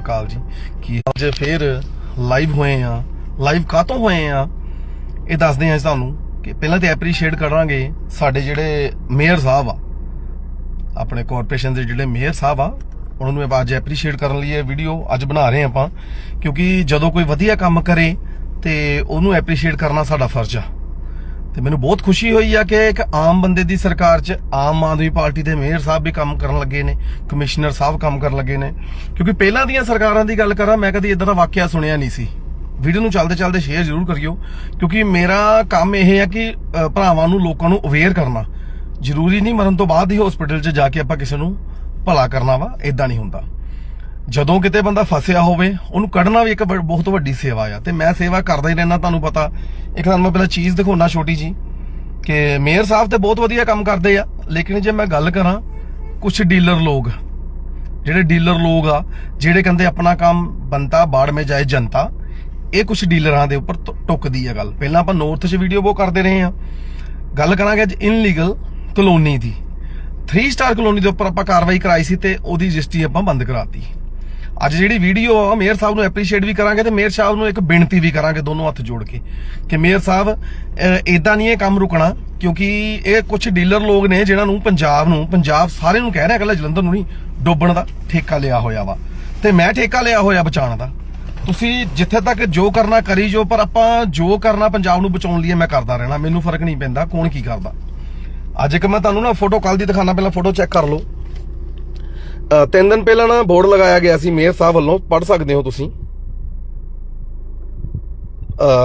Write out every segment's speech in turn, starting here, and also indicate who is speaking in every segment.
Speaker 1: ਅਕਾਲ ਜੀ, ਕਿ ਅੱਜ ਫੇਰ ਲਾਈਵ ਹੋਏ ਆ। ਲਾਈਵ ਕਾਤੋਂ ਹੋਏ ਆ? ਇਹ ਦੱਸਦੇ ਆ ਤੁਹਾਨੂੰ ਕਿ ਪਹਿਲਾਂ ਤੇ ਐਪਰੀਸ਼ੀਏਟ ਕਰਾਂਗੇ ਸਾਡੇ ਜਿਹੜੇ ਮੇਅਰ ਸਾਹਿਬ ਆ। ਆਪਣੇ ਕਾਰਪੋਰੇਸ਼ਨ ਦੇ ਜਿਹੜੇ ਮੇਅਰ ਸਾਹਿਬ ਆ, ਉਹਨਾਂ ਨੂੰ ਆਪਾਂ ਅੱਜ ਐਪਰੀਸ਼ੀਏਟ ਕਰਨ ਲਈ ਇਹ ਵੀਡੀਓ ਅੱਜ ਬਣਾ ਰਹੇ ਆਪਾਂ, ਕਿਉਂਕਿ ਜਦੋਂ ਕੋਈ ਵਧੀਆ ਕੰਮ ਕਰੇ ਤੇ ਉਹਨੂੰ ਐਪਰੀਸ਼ੀਏਟ ਕਰਨਾ ਸਾਡਾ ਫਰਜ਼ ਆ। ਤੇ ਮੈਨੂੰ ਬਹੁਤ ਖੁਸ਼ੀ ਹੋਈ ਆ ਕਿ ਇੱਕ ਆਮ ਬੰਦੇ ਦੀ ਸਰਕਾਰ 'ਚ ਆਮ ਆਦਮੀ ਪਾਰਟੀ ਦੇ ਮੇਅਰ ਸਾਹਿਬ ਵੀ ਕੰਮ ਕਰਨ ਲੱਗੇ ਨੇ, ਕਮਿਸ਼ਨਰ ਸਾਹਿਬ ਕੰਮ ਕਰਨ ਲੱਗੇ ਨੇ। ਕਿਉਂਕਿ ਪਹਿਲਾਂ ਦੀਆਂ ਸਰਕਾਰਾਂ ਦੀ ਗੱਲ ਕਰਾਂ, ਮੈਂ ਕਦੀ ਇਦਾਂ ਦਾ ਵਾਕਿਆ ਸੁਣਿਆ ਨਹੀਂ ਸੀ। ਵੀਡੀਓ ਨੂੰ ਚੱਲਦੇ ਚੱਲਦੇ ਸ਼ੇਅਰ ਜ਼ਰੂਰ ਕਰਿਓ, ਕਿਉਂਕਿ ਮੇਰਾ ਕੰਮ ਇਹ ਆ ਕਿ ਭਰਾਵਾਂ ਨੂੰ, ਲੋਕਾਂ ਨੂੰ ਅਵੇਅਰ ਕਰਨਾ। ਜ਼ਰੂਰੀ ਨਹੀਂ ਮਰਨ ਤੋਂ ਬਾਅਦ ਹੀ ਹਸਪੀਟਲ 'ਚ ਜਾ ਕੇ ਆਪਾਂ ਕਿਸੇ ਨੂੰ ਭਲਾ ਕਰਨਾ ਵਾ ਇਦਾਂ ਨਹੀਂ ਹੁੰਦਾ। ਜਦੋਂ ਕਿਤੇ ਬੰਦਾ ਫਸਿਆ ਹੋਵੇ, ਉਹਨੂੰ ਕੱਢਣਾ ਵੀ ਇੱਕ ਬਹੁਤ ਵੱਡੀ ਸੇਵਾ ਆ। ਤੇ ਮੈਂ ਸੇਵਾ ਕਰਦਾ ਹੀ ਰਹਿਣਾ ਤੁਹਾਨੂੰ ਪਤਾ। ਇੱਕ ਤੁਹਾਨੂੰ ਮੈਂ ਪਹਿਲਾਂ ਚੀਜ਼ ਦਿਖਾਉਣਾ ਛੋਟੀ ਜੀ, ਕਿ ਮੇਅਰ ਸਾਹਿਬ ਤੇ ਬਹੁਤ ਵਧੀਆ ਕੰਮ ਕਰਦੇ ਆ। ਲੇਕਿਨ ਜੇ ਮੈਂ ਗੱਲ ਕਰਾਂ ਕੁਝ ਡੀਲਰ ਲੋਕ, ਜਿਹੜੇ ਡੀਲਰ ਲੋਕ ਆ, ਜਿਹੜੇ ਕਹਿੰਦੇ ਆਪਣਾ ਕੰਮ ਬੰਤਾ ਬਾੜ ਮੇ ਜਾਏ ਜਨਤਾ, ਇਹ ਕੁਝ ਡੀਲਰਾਂ ਦੇ ਉੱਪਰ ਟੁੱਕਦੀ ਆ ਗੱਲ। ਪਹਿਲਾਂ ਆਪਾਂ ਨਾਰਥ 'ਚ ਵੀਡੀਓ ਬਹੁਤ ਕਰਦੇ ਰਹੇ ਆ। ਗੱਲ ਕਰਾਂਗੇ ਅੱਜ ਇਨਲੀਗਲ ਕਲੋਨੀ ਦੀ। 3 ਸਟਾਰ ਕਲੋਨੀ ਦੇ ਉੱਪਰ ਆਪਾਂ ਕਾਰਵਾਈ ਕਰਾਈ ਸੀ ਤੇ ਉਹਦੀ ਰਜਿਸਟਰੀ ਆਪਾਂ ਬੰਦ ਕਰਾਤੀ। ਅੱਜ ਜਿਹੜੀ ਵੀਡੀਓ ਆ, ਮੇਅਰ ਸਾਹਿਬ ਨੂੰ ਐਪਰੀਸ਼ੀਏਟ ਵੀ ਕਰਾਂਗੇ ਤੇ ਮੇਅਰ ਸਾਹਿਬ ਨੂੰ ਇੱਕ ਬੇਨਤੀ ਵੀ ਕਰਾਂਗੇ ਦੋਨੋਂ ਹੱਥ ਜੋੜ ਕੇ ਕਿ ਮੇਅਰ ਸਾਹਿਬ ਇਦਾਂ ਨਹੀਂ ਇਹ ਕੰਮ ਰੁਕਣਾ, ਕਿਉਂਕਿ ਇਹ ਕੁਝ ਡੀਲਰ ਲੋਕ ਨੇ ਜਿਨ੍ਹਾਂ ਨੂੰ ਪੰਜਾਬ ਨੂੰ, ਪੰਜਾਬ ਸਾਰੇ ਨੂੰ ਕਹਿ ਰਿਹਾ ਇਕੱਲਾ ਜਲੰਧਰ ਨੂੰ ਨਹੀਂ, ਡੋਬਣ ਦਾ ਠੇਕਾ ਲਿਆ ਹੋਇਆ ਵਾ। ਤੇ ਮੈਂ ਠੇਕਾ ਲਿਆ ਹੋਇਆ ਬਚਾਉਣ ਦਾ। ਤੁਸੀਂ ਜਿੱਥੇ ਤੱਕ ਜੋ ਕਰਨਾ ਕਰੀ ਜੋ ਪਰ ਆਪਾਂ ਜੋ ਕਰਨਾ ਪੰਜਾਬ ਨੂੰ ਬਚਾਉਣ ਲਈ ਮੈਂ ਕਰਦਾ ਰਹਿਣਾ, ਮੈਨੂੰ ਫ਼ਰਕ ਨਹੀਂ ਪੈਂਦਾ, ਕੌਣ ਕੀ ਕਰਦਾ। ਅੱਜ ਇੱਕ ਮੈਂ ਤੁਹਾਨੂੰ ਨਾ ਫੋਟੋ ਕੱਲ ਦੀ ਦਿਖਾਣਾ ਪਹਿਲਾਂ ਫੋਟੋ ਚੈੱਕ ਕਰ ਲਓ। ਤਿੰਨ ਦਿਨ ਪਹਿਲਾਂ ਨਾ ਬੋਰਡ ਲਗਾਇਆ ਗਿਆ ਸੀ, ਮੇਅਰ ਸਾਹਿਬ ਵੱਲੋਂ, ਪੜ੍ਹ ਸਕਦੇ ਹੋ ਤੁਸੀਂ।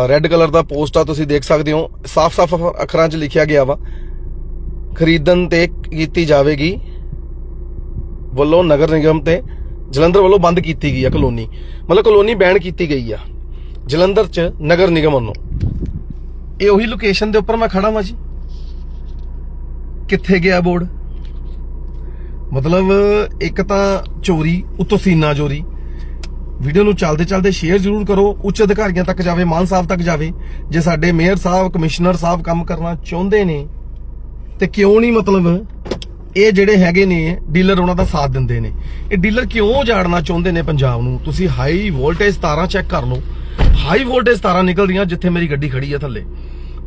Speaker 1: ਰੈੱਡ ਕਲਰ ਦਾ ਪੋਸਟ ਆ, ਤੁਸੀਂ ਦੇਖ ਸਕਦੇ ਹੋ। ਸਾਫ਼-ਸਾਫ਼ ਅੱਖਰਾਂ 'ਚ ਲਿਖਿਆ ਗਿਆ ਵਾ। ਖਰੀਦਣ ਤੇ ਕੀਤੀ ਜਾਵੇਗੀ। ਵੱਲੋਂ ਨਗਰ ਨਿਗਮ ਤੇ ਜਲੰਧਰ ਵੱਲੋਂ ਬੰਦ ਕੀਤੀ ਗਈ ਆ ਕਲੋਨੀ। ਮਤਲਬ ਕਲੋਨੀ ਬੈਨ ਕੀਤੀ ਗਈ ਆ। ਜਲੰਧਰ 'ਚ ਨਗਰ ਨਿਗਮ ਵੱਲੋਂ। ਇਹ ਉਹੀ ਲੋਕੇਸ਼ਨ ਦੇ ਉੱਪਰ ਮੈਂ ਖੜਾ ਵਾਂ ਜੀ। ਕਿੱਥੇ ਗਿਆ ਬੋਰਡ? ਮਤਲਬ ਇੱਕ ਤਾਂ ਚੋਰੀ, ਉਤੋਂ ਸੀਨਾ ਚੋਰੀ। ਵੀਡੀਓ ਨੂੰ ਚੱਲਦੇ ਚੱਲਦੇ ਸ਼ੇਅਰ ਜ਼ਰੂਰ ਕਰੋ, ਉੱਚ ਅਧਿਕਾਰੀਆਂ ਤੱਕ ਜਾਵੇ, ਮਾਨ ਸਾਹਿਬ ਤੱਕ ਜਾਵੇ। ਜੇ ਸਾਡੇ ਮੇਅਰ ਸਾਹਿਬ, ਕਮਿਸ਼ਨਰ ਸਾਹਿਬ ਕੰਮ ਕਰਨਾ ਚਾਹੁੰਦੇ ਨੇ, ਤੇ ਕਿਉਂ ਨਹੀਂ ਮਤਲਬ ਇਹ ਜਿਹੜੇ ਹੈਗੇ ਨੇ, ਡੀਲਰ ਉਹਨਾਂ ਦਾ ਸਾਥ ਦਿੰਦੇ ਨੇ। ਇਹ ਡੀਲਰ ਕਿਉਂ ਜਾੜਨਾ ਚਾਹੁੰਦੇ ਨੇ ਪੰਜਾਬ ਨੂੰ? ਤੁਸੀਂ ਹਾਈ ਵੋਲਟੇਜ ਤਾਰਾਂ ਚੈੱਕ ਕਰ ਲਓ। ਹਾਈ ਵੋਲਟੇਜ ਤਾਰਾਂ ਨਿਕਲਦੀਆਂ ਜਿੱਥੇ ਮੇਰੀ ਗੱਡੀ ਖੜੀ ਆ ਥੱਲੇ।